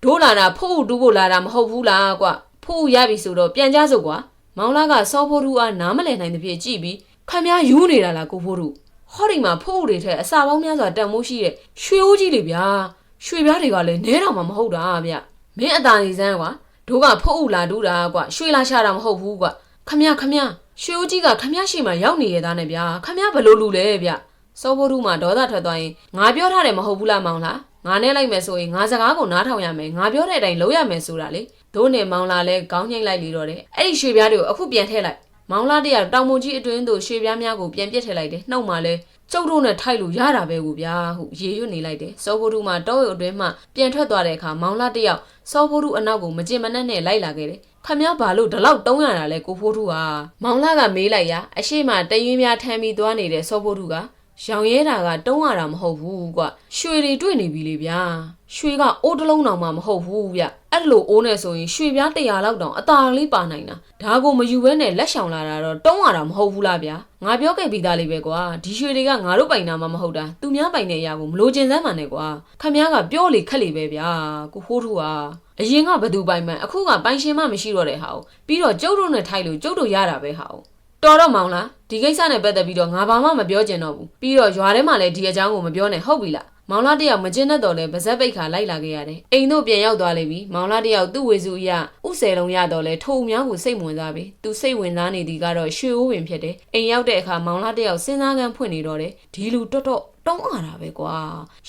ဒိုးလာတာဖို့ဦးတူးဖို့လာတာမဟုတ်ဘူးလားကွဖို့ဦးရပြီဆိုတော့ပြန်ကြစို့ကွာမောင်လာကစောဖိုရူအားနားမလည်နိုင်တဲ့ဖြစ်ကြည့်ပြီးခမများယူနေတာလားကိုဖိုရူဟောဒီမှာဖို့ဦးတွေထဲအစာပေါင်းများစွာတန်မိုးရှိတဲ့ရွှေဦးကြီးတွေဗျာရွှေပြားတွေကလည်းနဲတော်မှမဟုတ်တာဗျမင်းအตาနေစမ်းကွာတို့ကဖို့ဦးလာတူးတာကွရွှေလာရှာတာမဟုတ်ဘူးကွ ခမခမရွှေဦးကြီးကခမရှိမှရောက်နေရသားနဲ့ဗျာခမဘလို့လူလဲဗျစောဖိုးတို့မှဒေါသထွက်သွားရင်ငါပြောထားတယ်မဟုတ်ဘူးလားမောင်လားငါနဲ့လိုက်မယ်ဆိုရင်ငါစကားကိုနားထောင်ရမယ်ငါပြောတဲ့အတိုင်းလုပ်ရမယ်ဆိုတာလေဒိုးနဲ့မောင်လာလဲခေါင်းညှိလိုက်လေတော့တယ်အဲ့ဒီရွှေပြားတွေကိုအခုပြန်ထည့်လိုက်မောင်လာတရတောင်မုံကြီးအတွင်းသို့ရွှေပြားများကိုပြန်ပစ်ထည့်လိုက်တယ်နှုတ်မှလဲကျုပ်တို့နဲ့ထိုက်လို့ရတာပဲကိုဗျာဟုရေရွတ်နေလိုက်တယ်စောဖိုးတို့မှတောရုပ်အတွင်းမှပြန်ထွက်သွားတဲ့အခါမောင်လာတယောက်စောဖိုးတို့အနောက်ကိုမကြင်မနှက်နဲ့လိုက်လာခဲ့တယ် ခမရဘာလို့ဒီလောက်တုံးရတာလဲကိုဖိုးထူဟာမောင်လာကမေးလိုက်ရအရှိမတရွင်းများထမ်းပြီးသွားနေတဲ့စောဖိုးထူက ရောင်ရဲတာကတုံးရတာမဟုတ်ဘူးကွရွှေတွေတွေ့နေပြီလေဗျာရွှေကအိုးတလုံးတောင်မှမဟုတ်ဘူးဗျအဲ့လိုအိုးနဲ့ဆိုရင်ရွှေပြား100လောက်တောင်အသာလေးပါနိုင်တာဒါကိုမယူဘဲနဲ့လက်ရှောင်လာတာတော့တုံးရတာမဟုတ်ဘူးလားဗျာငါပြောခဲ့ပြီးသားလေးပဲကွာဒီရွှေတွေကငါတို့ပိုင်တာမှမဟုတ်တာသူများပိုင်တဲ့အရာကိုမလိုချင်စမ်းမှနဲ့ကွာခမည်းကပြောလေခက်လေပဲဗျာကိုဖိုးထူဟာအရင်ကဘသူပိုင်မှန်အခုကပိုင်ရှင်မှမရှိတော့တဲ့ဟာကိုပြီးတော့ကျုပ်တို့နဲ့ထိုက်လို့ကျုပ်တို့ရတာပဲဟာကို တော်တော့မောင်လားဒီကိစ္စနဲ့ပတ်သက်ပြီးတော့ငါဘာမှမပြောချင်တော့ဘူးပြီးတော့ရွာထဲမှာလည်းဒီအကြောင်းကိုမပြောနဲ့ဟုတ်ပြီလားမောင်လာတယောက်မကျင်းတဲ့တော်လဲဗဇက်ပိတ်ခါလိုက်လာခဲ့ရတယ်အိမ်တို့ပြန်ရောက်သွားလိမ့်ပြီမောင်လာတယောက်သူ့ဝေစုအရဥဆယ်လုံးရတော့လဲထုံများကိုစိတ်ဝင်စားပြီသူစိတ်ဝင်စားနေသည်ကတော့ရွှေဦးဝင်ဖြစ်တယ်အိမ်ရောက်တဲ့အခါမောင်လာတယောက်စဉ်းစားကန်းဖွင့်နေတော့တယ်ဒီလူတော်တော်တုံးအားတာပဲကွာ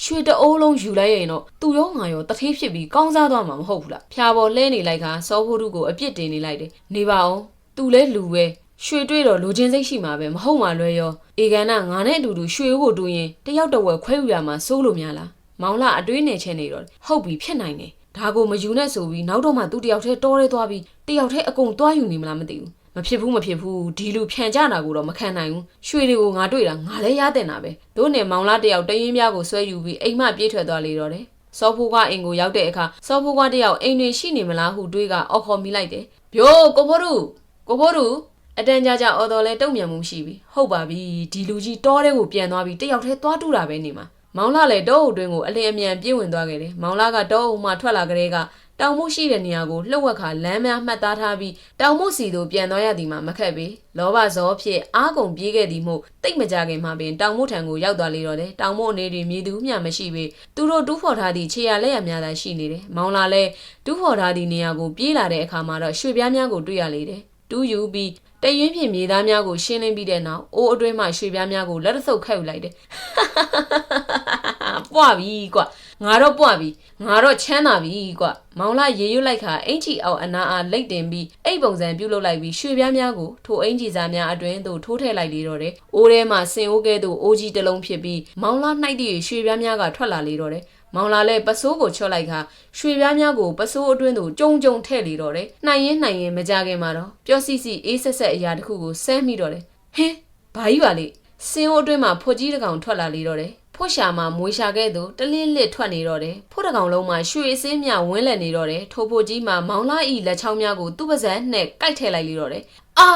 ရွှေတအိုးလုံးယူလိုက်ရင်တော့သူရောငါရောတထေးဖြစ်ပြီးကောင်းစားသွားမှာမဟုတ်ဘူးလားဖျာပေါ်လှဲနေလိုက်ခါစောဖို့တုကိုအပြစ်တင်နေလိုက်တယ်နေပါအောင်သူလဲလူပဲ ရွှေတွေ့တော့လိုချင်စိတ်ရှိမှာပဲမဟုတ်မှလွဲရောအေကန်နာငါနဲ့အတူတူရွှေဦးကိုတူရင်တယောက်တစ်ဝက်ခွဲယူရမှာစိုးလို့များလားမောင်လာအတွေးနေချင်းနေတော့ဟုတ်ပြီဖြစ်နိုင်တယ်ဒါကိုမယူနဲ့ဆိုပြီးနောက်တော့မှသူတယောက်တည်းတောရဲသွားပြီးတယောက်တည်းအကုန်သွားယူနေမလားမသိဘူးမဖြစ်ဘူးမဖြစ်ဘူးဒီလူဖြန်ကြတာကိုတော့မခံနိုင်ဘူးရွှေတွေကိုငါတွေ့တာငါလည်းရတဲ့နာပဲတို့နဲ့မောင်လာတယောက်တရင်ပြားကိုဆွဲယူပြီးအိမ်မပြေးထွက်သွားလေတော့တယ်စောဖိုးကအိမ်ကိုရောက်တဲ့အခါစောဖိုးကတယောက်အိမ်တွေရှိနေမလားဟုတွေးကအော်ခေါ်မိလိုက်တယ်။ဗျိုးကိုဖိုးရူကိုဖိုးရူ အတန်ကြာကြာအော်တော်လဲတုံ့ပြန်မှုမရှိပြီဟုတ်ပါပြီဒီလူကြီးတောထဲကိုပြန်သွားပြီးတယောက်တည်းသွားတူတာပဲနေမှာမောင်လာလည်းတောအုပ်တွင်းကိုအလင်းအမြန်ပြေးဝင်သွားခဲ့တယ်မောင်လာကတောအုပ်မှထွက်လာကြတဲ့ကတောင်မှုရှိတဲ့နေရာကိုလှုပ်ဝက်ခါလမ်းများမှတ်သားထားပြီးတောင်မှုစီသို့ပြန်သွားရသည်မှာမခက်ပေလောဘဇောဖြစ်အားကုန်ပြေးခဲ့သည်မို့တိတ်မကြခင်မှာပင်တောင်မှုထံကိုရောက်သွားလေတော့တယ်တောင်မှုအနေတွင်မြေသူမျှမရှိပေသူတို့တူးဖော်ထားသည့်ခြေရလက်ရများသာရှိနေတယ်မောင်လာလည်းတူးဖော်ထားသည့်နေရာကိုပြေးလာတဲ့အခါမှာတော့ရွှေပြားများကိုတွေ့ရလေတယ်တူးယူပြီး တရွင်းဖြင့်မြေသားများကိုရှင်းလင်းပြီးတဲ့နောက်အိုးအတွင်းမှရွှေပြားများကိုလက်တဆုပ်ခတ်ယူလိုက်တယ်ပွားပြီကွာငါတော့ပွားပြီငါတော့ချမ်းသာပြီကွာမောင်လာရေရွတ်လိုက်ခါအင်ချီအောင်အနာအားလိတ်တင်ပြီးအိတ်ပုံစံပြုတ်လုပ်လိုက်ပြီးရွှေပြားများကိုထိုအင်ချီစားများအတွင်းသို့ထိုးထည့်လိုက်လေတော့တယ်အိုးထဲမှာစင်အိုးကဲသို့အိုးကြီးတစ်လုံးဖြစ်ပြီးမောင်လာနှိုက်တည့်ရွှေပြားများကထွက်လာလေတော့တယ် မောင်လာလဲပစိုးကိုချော့လိုက်ခါရွှေပြားများကိုပစိုးအတွင်းသို့ကြုံကြုံထည့်လေတော့တယ်နှိုင်ရင်နှိုင်ရင်မကြခင်မှာတော့ပျော့စီစီအေးဆက်ဆက်အရာတစ်ခုကိုဆဲမိတော့တယ်ဟင်းဘာကြီးပါလေစင်အိုးအတွင်းမှာဖွက်ကြီးတစ်ကောင်ထွက်လာလေတော့တယ်ဖွက်ရှာမှာမွေရှာခဲ့သူတလင်းလစ်ထွက်နေတော့တယ်ဖွက်တစ်ကောင်လုံးမှာရွှေအစင်းမြဝင်းလက်နေတော့တယ်ထိုးဖို့ကြီးမှာမောင်လာဤလက်ချောင်းများကိုသူ့ပါဇက်နဲ့ကိုက်ထည့်လိုက်လေတော့တယ်အာ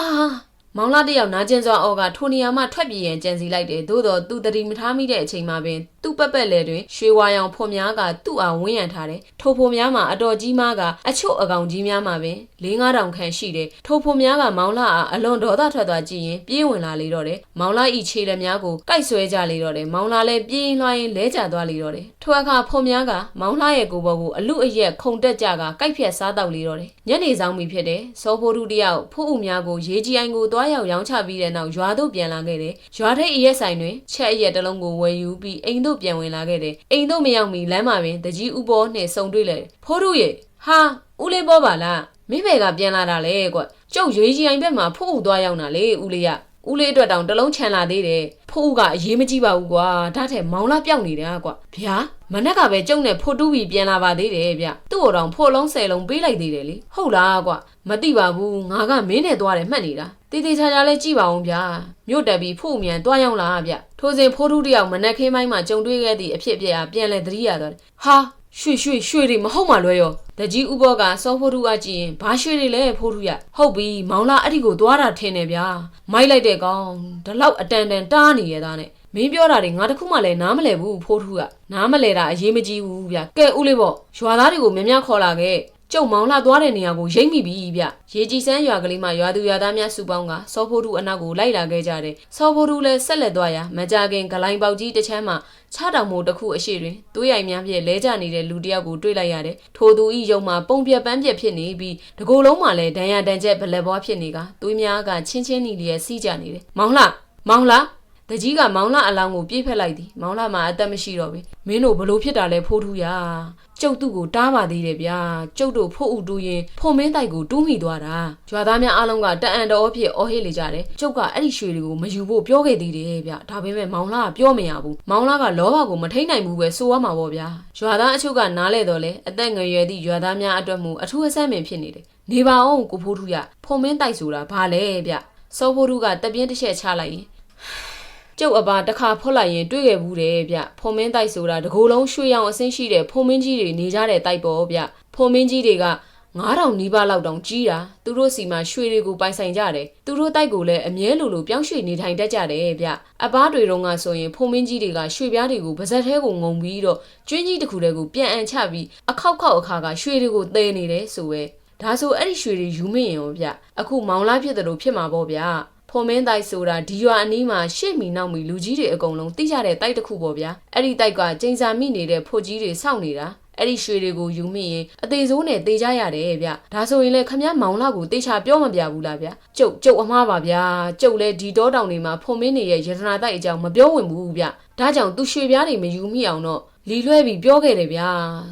မောင်လာတယောက်နာကျင်စွာအော်ကထိုနေရာမှထွက်ပြေးရန်ကြံစီလိုက်တယ်သို့တော့သူတတိမထားမိတဲ့အချိန်မှာပင် သူ့ပက်ပက်လဲတွင်ရွှေဝါရောင်ဖွန်များကသူ့အားဝန်းရံထားတယ်ထိုဖွန်များမှာအတော်ကြီးမားကအချို့အကောင်ကြီးများမှာပင်၄၅တောင်ခန့်ရှိတယ်ထိုဖွန်များကမောင်လာအားအလွန်ဒေါသထွက်သွားကြည့်ရင်ပြေးဝင်လာလေတော့တယ်မောင်လာဤခြေလက်များကိုကိုက်ဆွဲကြလေတော့တယ်မောင်လာလည်းပြေးရင်လွှားရင်လဲကျသွားလေတော့တယ်ထိုအခါဖွန်များကမောင်လာရဲ့ကိုယ်ပေါ်ကိုအလူအယက်ခုန်တက်ကြကကိုက်ဖြတ်စားတော့လေတော့တယ်ညနေဆောင်ပြီဖြစ်တယ်စောဖိုးတူတယောက်ဖိုးဦးများကိုရေးကြီးအိုင်ကိုတွားရောက်ရောင်းချပြီးတဲ့နောက်ရွာသို့ပြန်လာခဲ့တယ်ရွာထိပ်အရက်ဆိုင်တွင်ချက်အရက်တစ်လုံးကိုဝယ်ယူပြီးအိမ်သို့ပြန်ဝင်လာခဲ့တယ်အိမ်သို့မရောက်မီလမ်းမှာပင်တကြီးဥပေါ်နှင့်ဆုံတွေ့လေဖိုးတို့ရဲ့ဟာဦးလေးပေါ်ပါလားမိဘကပြန်လာတာလေကွကျုပ်ရွေးကြီးအိမ်ဘက်မှာဖိုးဦးသွားရောက်တာလေဦးလေးက ဦးလေးအတွက်တောင်တလုံးချန်လာသေးတယ်ဖိုးဦးကအရေးမကြီးပါဘူးကွာဒါထက်မောင်လာပြောက်နေတာကွာဗျာမနက်ကပဲကျုံနဲ့ဖိုးတူးပြီးပြန်လာပါသေးတယ်ဗျသူ့ကိုတောင်ဖိုးလုံးဆယ်လုံးပေးလိုက်သေးတယ်လေဟုတ်လားကွာမသိပါဘူးငါကမင်းနဲ့သွားတယ်မှတ်နေတာတေးသေးချာချာလဲကြည့်ပါအောင်ဗျာမြို့တက်ပြီးဖို့မြန်သွားရောက်လာဗျထိုစဉ်ဖိုးထူးတယောက်မနက်ခင်းပိုင်းမှာကြုံတွေ့ခဲ့သည့်အဖြစ်အပျက်အားပြန်လဲသတိရသွားတယ်ဟာ ရွှေရွှေရွှေတွေမဟုတ်မှလွဲရောတကြီးဥဘောကစောဖို့ထုကကြည့်ရင်ဘာရွှေတွေလဲဖို့ထုရဟုတ်ပြီမောင်လာအဲ့ဒီကိုသွားတာထင်နေဗျာမိုက်လိုက်တဲ့ကောင်ဒီလောက်အတန်တန်တားနေရတာနဲ့မင်းပြောတာတွေငါတခုမှလည်းနားမလဲဘူးဖိုးထုကနားမလဲတာအရေးမကြီးဘူးဗျာကဲဦးလေးပေါ့ရွာသားတွေကိုမြင်မြခေါ်လာခဲ့ ကျုံမောင်လှသွားတဲ့နေရာကိုရိမ့်မိပြီဗျရေကြီးစမ်းရွာကလေးမှာရွာသူရွာသားများစုပေါင်းကစောဖိုးထူအနောက်ကိုလိုက်လာခဲ့ကြတယ်စောဖိုးထူလည်းဆက်လက်သွားရာမကြခင်ဂလိုင်းပေါက်ကြီးတစ်ချမ်းမှာခြားတောင်မိုးတစ်ခုအရှိတွင်သွေးရိုင်များဖြင့်လဲကျနေတဲ့လူတစ်ယောက်ကိုတွေ့လိုက်ရတယ်ထိုသူဤယုံမှာပုံပြက်ပန်းပြက်ဖြစ်နေပြီးတကိုယ်လုံးမှာလည်းဒဏ်ရာဒဏ်ချက်ဗလက်ဘွားဖြစ်နေကသွေးများကချင်းချင်းနီလျက်စီးကြနေတယ်မောင်လှမောင်လှတကြီးကမောင်လှအလောင်းကိုပြေးဖက်လိုက်သည်မောင်လှမှာအသက်မရှိတော့ဘူးမင်းတို့ဘလို့ဖြစ်တာလဲဖိုးထူရ ကျုပ်သူ့ကိုတားပါသေးတယ်ဗျာကျုပ်တို့ဖို့ဥတူရင်ဖုံမင်းတိုက်ကိုတူးမိသွားတာကြွာသားများအားလုံးကတအံတော်ဖြစ်အော်ဟစ်လေကြတယ်ကျုပ်ကအဲ့ဒီရွှေတွေကိုမယူဖို့ပြောခဲ့သေးတယ်ဗျဒါပေမဲ့မောင်လာကပြောမရဘူးမောင်လာကလောဘကိုမထိန်နိုင်ဘူးပဲဆိုရမှာပေါ့ဗျာကြွာသားအချို့ကနားလဲတော့လေအသက်ငယ်ရွယ်သည့်ကြွာသားများအတွက်မူအထူးအဆန်းပင်ဖြစ်နေတယ်နေပါအောင်ကိုဖိုးထူရဖုံမင်းတိုက်ဆိုတာဘာလဲဗျစောဖိုးထူကတပြင်းတစ်ချက်ချလိုက်ရင် ကျုပ်အပါတစ်ခါဖွက်လိုက်ရင်တွေ့ခဲ့ဘူးတယ်ဗျဖုံမင်းတိုက်ဆိုတာတကိုယ်လုံးရွှေရောင်အစင်းရှိတဲ့ဖုံမင်းကြီးတွေနေကြတဲ့တိုက်ပေါ်ဗျဖုံမင်းကြီးတွေက9000နီးပါးလောက်တောင်ကြီးတာသူတို့စီမှာရွှေတွေကိုပိုင်ဆိုင်ကြတယ်သူတို့တိုက်ကိုလည်းအမြဲလိုလိုပြောင်းရွှေ့နေထိုင်တတ်ကြတယ်ဗျအပားတွေတုန်းကဆိုရင်ဖုံမင်းကြီးတွေကရွှေပြားတွေကိုပါဇက်ထဲကိုငုံပြီးတော့ကျွင်းကြီးတစ်ခုတည်းကိုပြန်အန်ချပြီးအခောက်ခောက်အခါကရွှေတွေကိုသဲနေတယ်ဆိုပဲဒါဆိုအဲ့ဒီရွှေတွေယူမရင်ရောဗျအခုမောင်လားဖြစ်တယ်လို့ဖြစ်မှာပေါ့ဗျ ဖော်မင်းတိုက်ဆိုတာဒီရွာအနီးမှာရှေ့မီနောက်မီလူကြီးတွေအကုန်လုံးသိကြတဲ့တိုက်တစ်ခုပေါ့ဗျာအဲ့ဒီတိုက်ကကျင်းစာမိနေတဲ့ဖို့ကြီးတွေစောင့်နေတာအဲ့ဒီရွှေတွေကိုယူမိရင်အသေးစိုးနဲ့တေးကြရတယ်ဗျဒါဆိုရင်လည်းခမည်းမောင်လာကိုတေချာပြောမပြဘူးလားဗျကျုပ်ကျုပ်အမားပါဗျာကျုပ်လည်းဒီတောတောင်တွေမှာဖုံမင်းနေရဲ့ယတနာတိုက်အကြောင်းမပြောဝင်ဘူးဗျဒါကြောင့်သူရွှေပြားတွေမယူမိအောင်တော့ လီလွှဲပြီးပြောခဲ့တယ်ဗျာ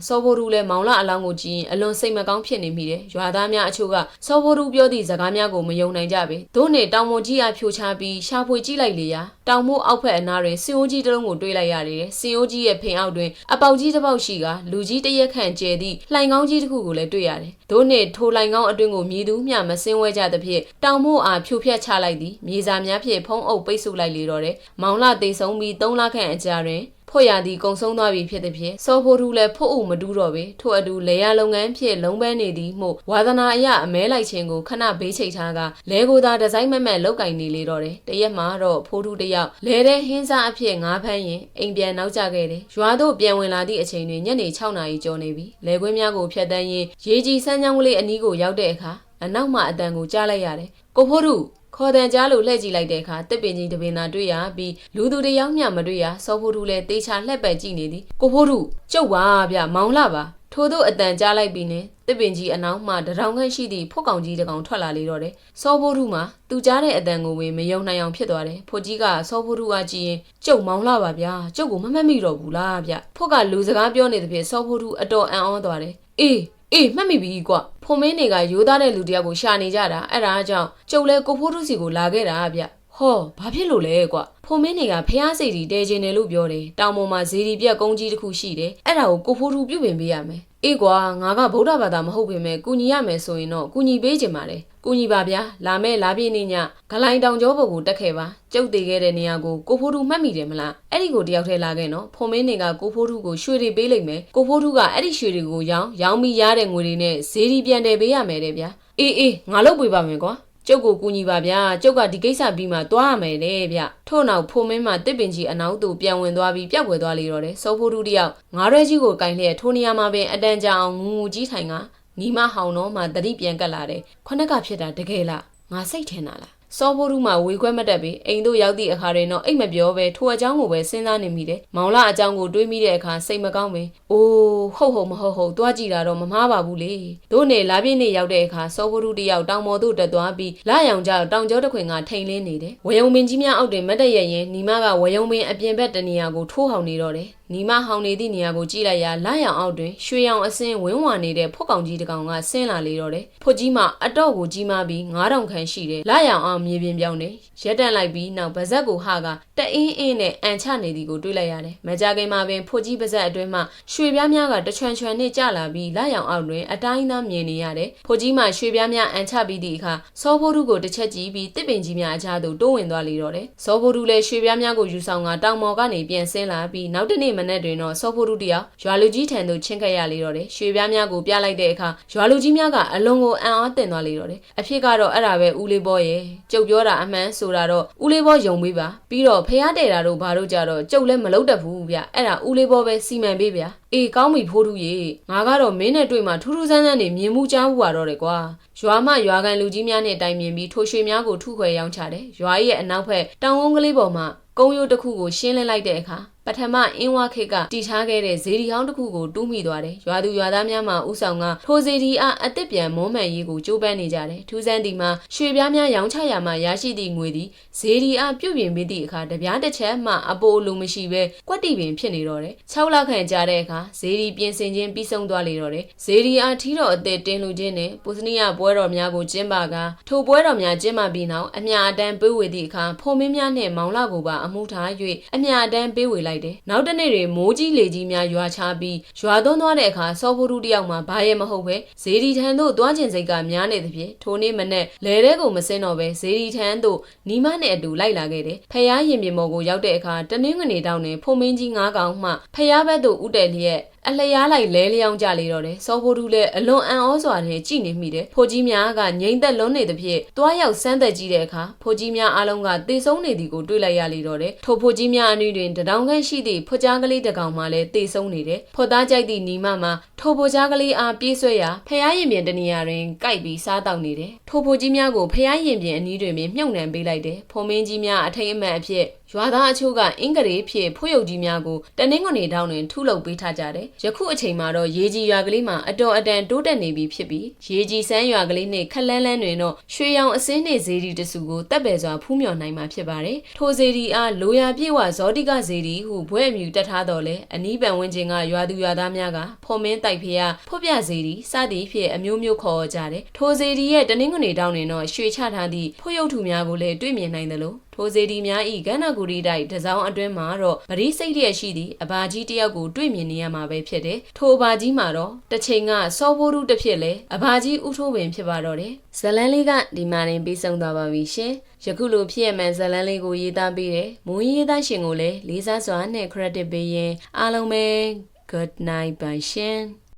စောဘိုရူလည်းမောင်လာအလောင်းကိုကြည့်ရင်အလွန်စိတ်မကောင်းဖြစ်နေမိတယ်ရွာသားများအချို့ကစောဘိုရူပြောသည့်စကားများကိုမယုံနိုင်ကြပေတို့နဲ့တောင်မကြီးအားဖြိုချပြီးရှာဖွေကြည့်လိုက်လေရာတောင်မိုးအောက်ဖက်အနားတွင်စင်အိုးကြီးတစ်လုံးကိုတွေ့လိုက်ရတယ်စင်အိုးကြီးရဲ့ဖင်အောက်တွင်အပေါက်ကြီးတစ်ပေါက်ရှိကလူကြီးတစ်ရက်ခန့်ကျဲသည့်လှိုင်ကောင်းကြီးတစ်ခုကိုလည်းတွေ့ရတယ်တို့နဲ့ထိုလှိုင်ကောင်းအတွင်းကိုမြည်သူမျှမစင်းဝဲကြသဖြင့်တောင်မိုးအားဖြိုဖျက်ချလိုက်သည်မြေစာများဖြင့်ဖုံးအုပ်ပိတ်ဆို့လိုက်လေတော့တယ်မောင်လာသိဆုံးပြီး3လခန့်အကြာတွင် ဖို့ရသည်ကုံဆုံးသွားပြီဖြစ်သည်ဖြင့်စောဖိုးထူးလည်းဖို့အုပ်မတူးတော့ပေထို့အတူလေယာလုပ်ငန်းဖြင့်လုံးပန်းနေသည်မှုဝါသနာအယအမဲလိုက်ခြင်းကိုခဏဘေးချိတ်ထားကလဲကိုသာဒီဇိုင်းမက်မက်လောက်ကင်နေလေတော့တယ်တရက်မှာတော့ဖိုးထူးတယောက်လဲတဲ့ဟင်းစားအဖြစ်ငါးဖမ်းရင်အိမ်ပြန်နောက်ကျခဲ့တယ်ရွာသို့ပြန်ဝင်လာသည့်အချိန်တွင်ညနေ6နာရီကျော်နေပြီလဲခွင်းများကိုဖျက်တမ်းရင်းရေကြီးစမ်းချောင်းကလေးအနီးကိုရောက်တဲ့အခါအနောက်မှအတန်ကိုကြားလိုက်ရတယ်ကိုဖိုးထူး ခေါ်တန်ကြားလို့လှည့်ကြည့်လိုက်တဲ့အခါတစ်ပင်ကြီးတစ်ပင်သာတွေ့ရပြီးလူသူတစ်ယောက်မျှမတွေ့ရစောဖိုးထူးလည်းတေချာလှက်ပက်ကြည့်နေသည်ကိုဖိုးထူးကျုပ်ပါဗျမောင်လာပါထို့သောအတန်ကြားလိုက်ပြီးနှင့်တစ်ပင်ကြီးအနောက်မှတရောင်ခန့်ရှိသည့်ဖွက်ကောင်ကြီးတစ်ကောင်ထွက်လာလေတော့တယ်စောဖိုးထုမှာသူကြားတဲ့အတန်ကိုပင်မယုံနိုင်အောင်ဖြစ်သွားတယ်ဖွက်ကြီးကစောဖိုးထုအားကြည့်ရင်ကျုပ်မောင်းလာပါဗျာကျုပ်ကိုမမှတ်မိတော့ဘူးလားဗျဖွက်ကလူစကားပြောနေသဖြင့်စောဖိုးထုအတော်အံ့ဩသွားတယ်အေး အေးမှတ်မိပြီကွဖုံမင်းတွေကရိုးသားတဲ့လူတယောက်ကိုရှာနေကြတာအဲ့ဒါကြောင့်ကျုပ်လဲကိုဖိုးထုစီကိုလာခဲ့တာဗျ ဟောဘာဖြစ်လို့လဲကွဖုံမင်းတွေကဖះစိတ်တီတဲကျင်တယ်လို့ပြောတယ်တောင်ပေါ်မှာဇေဒီပြက်ကုန်းကြီးတစ်ခုရှိတယ်အဲ့ဒါကိုကိုဖိုးထုပြုတ်ပင်ပေးရမယ်အေးကွာငါကဗုဒ္ဓဘာသာမဟုတ်ပေမဲ့ကုညီရမယ်ဆိုရင်တော့ကုညီပေးခြင်းပါလေကုညီပါဗျာလာမဲ့လာပြည့်နေ့ညဂလိုင်းတောင်ကျောဘုတ်ကိုတက်ခဲ့ပါကျုပ်တည်ခဲ့တဲ့နေရာကိုကိုဖိုးထုမှတ်မိတယ်မလားအဲ့ဒီကိုတယောက်ထဲလာခဲ့နော်ဖုံမင်းတွေကကိုဖိုးထုကိုရွှေတွေပေးလိုက်မယ်ကိုဖိုးထုကအဲ့ဒီရွှေတွေကိုရောင်းရောင်းပြီးရတဲ့ငွေတွေနဲ့ဇေဒီပြန်တယ်ပေးရမယ်တဲ့ဗျာအေးအေးငါလုပ်ပေးပါမယ်ကွာ ကျုပ်ကိုကူညီပါဗျာကျုပ်ကဒီကိစ္စပြီးမှသွားရမယ်လေဗျထို့နောက်ဖိုမင်းမှတစ်ပင်ကြီးအနောက်သို့ပြန်ဝင်သွားပြီးပျောက်ွယ်သွားလေတော့တယ်စောဖိုးထုတယောက်ငါးရဲကြီးကိုကင်လျက်ထိုနေရာမှာပင်အတန်ကြာအောင်ငူငူကြီးထိုင်ကနီမဟောင်းတော့မှတတိပြန်ကတ်လာတယ်ခုနကဖြစ်တာတကယ်လားငါစိတ်ထင်တာလား စောဖိုးထုမှဝေခွဲမတက်ပြီးအိမ်တို့ရောက်သည့်အခါတွင်တော့အိတ်မပြောပဲထိုအကြောင်းကိုပဲစဉ်းစားနေမိတယ်။မောင်လာအကြောင်းကိုတွေးမိတဲ့အခါစိတ်မကောင်းပင်။အိုးဟုတ်ဟုတ်မဟုတ်ဟုတ်တွားကြည့်တာတော့မမှားပါဘူးလေ။တို့နေလာပြည့်နေရောက်တဲ့အခါစောဖိုးထုတယောက်တောင်ပေါ်သို့တက်သွားပြီးလာရောင်ကြောက်တောင်ကျောတစ်ခွင်ကထိန်လင်းနေတယ်။ဝယုံပင်ကြီးများအောက်တွင်မတ်တရရင်ညီမကဝယုံပင်အပြင်ဘက်တနေရာကိုထိုးဟောင်နေတော့တယ်။ နီမဟောင်နေသည့်နေရာကိုကြည့်လိုက်ရာလာရောင်အောက်တွင်ရွှေရောင်အစင်းဝင်းဝါနေတဲ့ဖွက်ကောင်ကြီးတစ်ကောင်ကဆင်းလာလေတော့တယ်။ဖွက်ကြီးမှအတော့ကိုကြီးမားပြီး9000ခန့်ရှိတယ်။လာရောင်အောင်မြေပြင်ပြောင်းနေရက်တန့်လိုက်ပြီးနောက်ဗဇက်ကိုဟာကတအင်းအင်းနဲ့အန်ချနေသည်ကိုတွေ့လိုက်ရတယ်။မကြခင်မှာပင်ဖွက်ကြီးဗဇက်အတွင်းမှရွှေပြားများကတချွန်ချွန်နဲ့ကျလာပြီးလာရောင်အောက်တွင်အတိုင်းသားမြင်နေရတယ်။ဖွက်ကြီးမှရွှေပြားများအန်ချပြီးသည့်အခါစောဖိုးထုကိုတစ်ချက်ကြည့်ပြီးတစ်ပင်ကြီးများအချားသို့တိုးဝင်သွားလေတော့တယ်။စောဖိုးထုလည်းရွှေပြားများကိုယူဆောင်ကတောင်မော်ကနေပြန်ဆင်းလာပြီးနောက်တနေ့မနက်တွင်တော့စောဖိုးထုတယောက်ရွာလူကြီးထံသို့ချင်းခတ်ရလေတော့တယ်။ရွှေပြားများကိုပြလိုက်တဲ့အခါရွာလူကြီးများကအလွန်ကိုအံ့အားသင့်သွားလေတော့တယ်။အဖြစ်ကတော့အဲ့ဒါပဲဦးလေးဘောရဲ့ကျုပ်ပြောတာအမှန်ဆိုတာတော့ဦးလေးဘောယုံပေးပါပြီးတော့ဖះတဲ့တာတို့ဘာတို့ကြတော့ကျုပ်လည်းမလုပ်တတ်ဘူးဗျအဲ့ဒါဦးလေးဘောပဲစီမံပေးဗျအေးကောင်းပြီဖိုးထုရေငါကတော့မင်းနဲ့တွေ့မှထူးထူးဆန်းဆန်းနေမြင်မှုကြားမှုပါတော့တယ်ကွာရွာမှရွာကန်လူကြီးများနဲ့တိုင်ပင်ပြီးထိုရွှေများကိုထုခွဲရောင်းချတယ်ရွာရဲ့အနောက်ဘက်တောင်ကုန်းကလေးပေါ်မှာကုန်းရိုးတစ်ခုကိုရှင်းလင်းလိုက်တဲ့အခါပထမအင်းဝခေတ်ကတည်ထားခဲ့တဲ့ဇေဒီဟောင်းတစ်ခုကိုတူးမိသွားတယ်။ရွာသူရွာသားများမှဥဆောင်ကထိုဇေဒီအားအစ်စ်ပြန်မုံမှန်ရေးကိုကြိုးပမ်းနေကြတယ်။ထူးဆန်းဒီမှာရွှေပြားများရောင်းချရာမှာရရှိသည့်ငွေသည်ဇေဒီအားပြုတ်ပြင်ပေးသည့်အခါတပြားတစ်ချက်မှအပိုလိုမရှိဘဲကွက်တီပင်ဖြစ်နေတော့တယ်။6လခန့်ကြာတဲ့အခါဇေဒီပြင်ဆင်ခြင်းပြီးဆုံးသွားလေတော့တယ်။ဇေဒီအားထီတော်အသက်တင်လူခြင်းနဲ့ပုစနိယပွဲတော်များကိုကျင်းပကထိုပွဲတော်များကျင်းပပြီးနောက်အမြအတမ်းပေးဝေသည့်အခါဖုံမင်းများနှင့်မောင်လာကိုပါအမှုထား၍အမြအတမ်းပေးဝေလိုက်တယ်။နောက်တစ်နေ့တွင်မိုးကြီးလေကြီးများရွာချပြီးရွာသွန်းသွားတဲ့အခါစောဖိုးထုတယောက်မှဘာရဲ့မဟုတ်ပဲဇေဒီထန်တို့သွားခြင်းစိတ်ကများနေသဖြင့်ထိုနေ့မနေ့လဲတဲ့ကိုမစင်းတော့ပဲဇေဒီထန်တို့နီမနဲ့အတူလိုက်လာခဲ့တယ်ဖះရင်မြေမော်ကိုရောက်တဲ့အခါတနင်္ဂနွေတောင်းတွင်ဖုံမင်းကြီး၅កောင်မှဖះဘက်သို့ဥတဲလျက် အလျားလိုက်လဲလျောင်းကြလေတော့တယ်စောဖိုးထုလည်းအလွန်အံ့ဩစွာနဲ့ကြည်နေမိတယ်ဖိုးကြီးများကငိမ့်သက်လွန်းနေသဖြင့်တွားရောက်ဆန်းသက်ကြည့်တဲ့အခါဖိုးကြီးများအားလုံးကတေဆုံးနေသည်ကိုတွေ့လိုက်ရလေတော့တယ်ထိုဖိုးကြီးများအနည်းတွင်တတောင်ခန့်ရှိသည့်ဖွကြားကလေးတစ်ကောင်မှလည်းတေဆုံးနေတယ်ဖွသားကြိုက်သည့်နီမမှာထိုဖိုကြားကလေးအားပြေးဆွဲရာဖျားရင်ပြင်တနေရာတွင်ကြိုက်ပြီးစားတောက်နေတယ်ထိုဖိုကြီးများကိုဖျားရင်ပြင်အနီးတွင်မြုပ်နှံပေးလိုက်တယ်ဖုံမင်းကြီးများအထိတ်အမှန်အဖြစ် ရွာသားအချို့ကအင်္ဂရေဖြစ်ဖွရုပ်ကြီးများကိုတနင်္ဂနွေတောင်းတွင်ထုလုပ်ပေးထားကြတယ်။ယခုအချိန်မှာတော့ရေကြီးရွာကလေးမှာအတော်အတန်တိုးတက်နေပြီဖြစ်ပြီးရေကြီးဆန်းရွာကလေးနှင့်ခက်လန်းလန်းတွင်တော့ရွှေရောင်အစင်းနှင့်ဇေဒီတစုကိုတက်ပယ်စွာဖူးမြော်နိုင်မှာဖြစ်ပါတယ်။ထိုဇေဒီအားလိုရာပြေဝဇောတိကဇေဒီဟုဘွဲ့အမြူတက်ထားတော်လဲအနီးပန်ဝန်းကျင်ကရွာသူရွာသားများကဖော်မင်းတိုက်ဖျားဖော့ပြဇေဒီစသည်ဖြင့်အမျိုးမျိုးခေါ်ကြတယ်။ထိုဇေဒီရဲ့တနင်္ဂနွေတောင်းတွင်တော့ရွှေချထားသည့်ဖွရုပ်ထုများကိုလည်းတွေ့မြင်နိုင်တယ်လို့ထိုဇေဒီများဤကန္နာဂူရီတိုက်တစောင်းအတွင်းမှာတော့ပရိစိတ်ရရှိသည့်အဘာကြီးတယောက်ကိုတွေ့မြင်နေရမှာပဲဖြစ်တယ်။ထိုအဘာကြီးမှာတော့တစ်ချိန်ကစောဖိုးရုတစ်ဖြစ်လဲအဘာကြီးဥထိုးပင်ဖြစ်ပါတော့တယ်။ဇလန်းလေးကဒီမှာရင်ပြီးဆုံးသွားပါပြီရှင်။ယခုလိုဖြစ်ရမှန်ဇလန်းလေးကိုရေးသားပေးတယ်။မူရင်းရေးသားရှင်ကိုလည်းလေးစားစွာနဲ့ credit ပေးရင်အားလုံးပဲ good night ပါရှင်။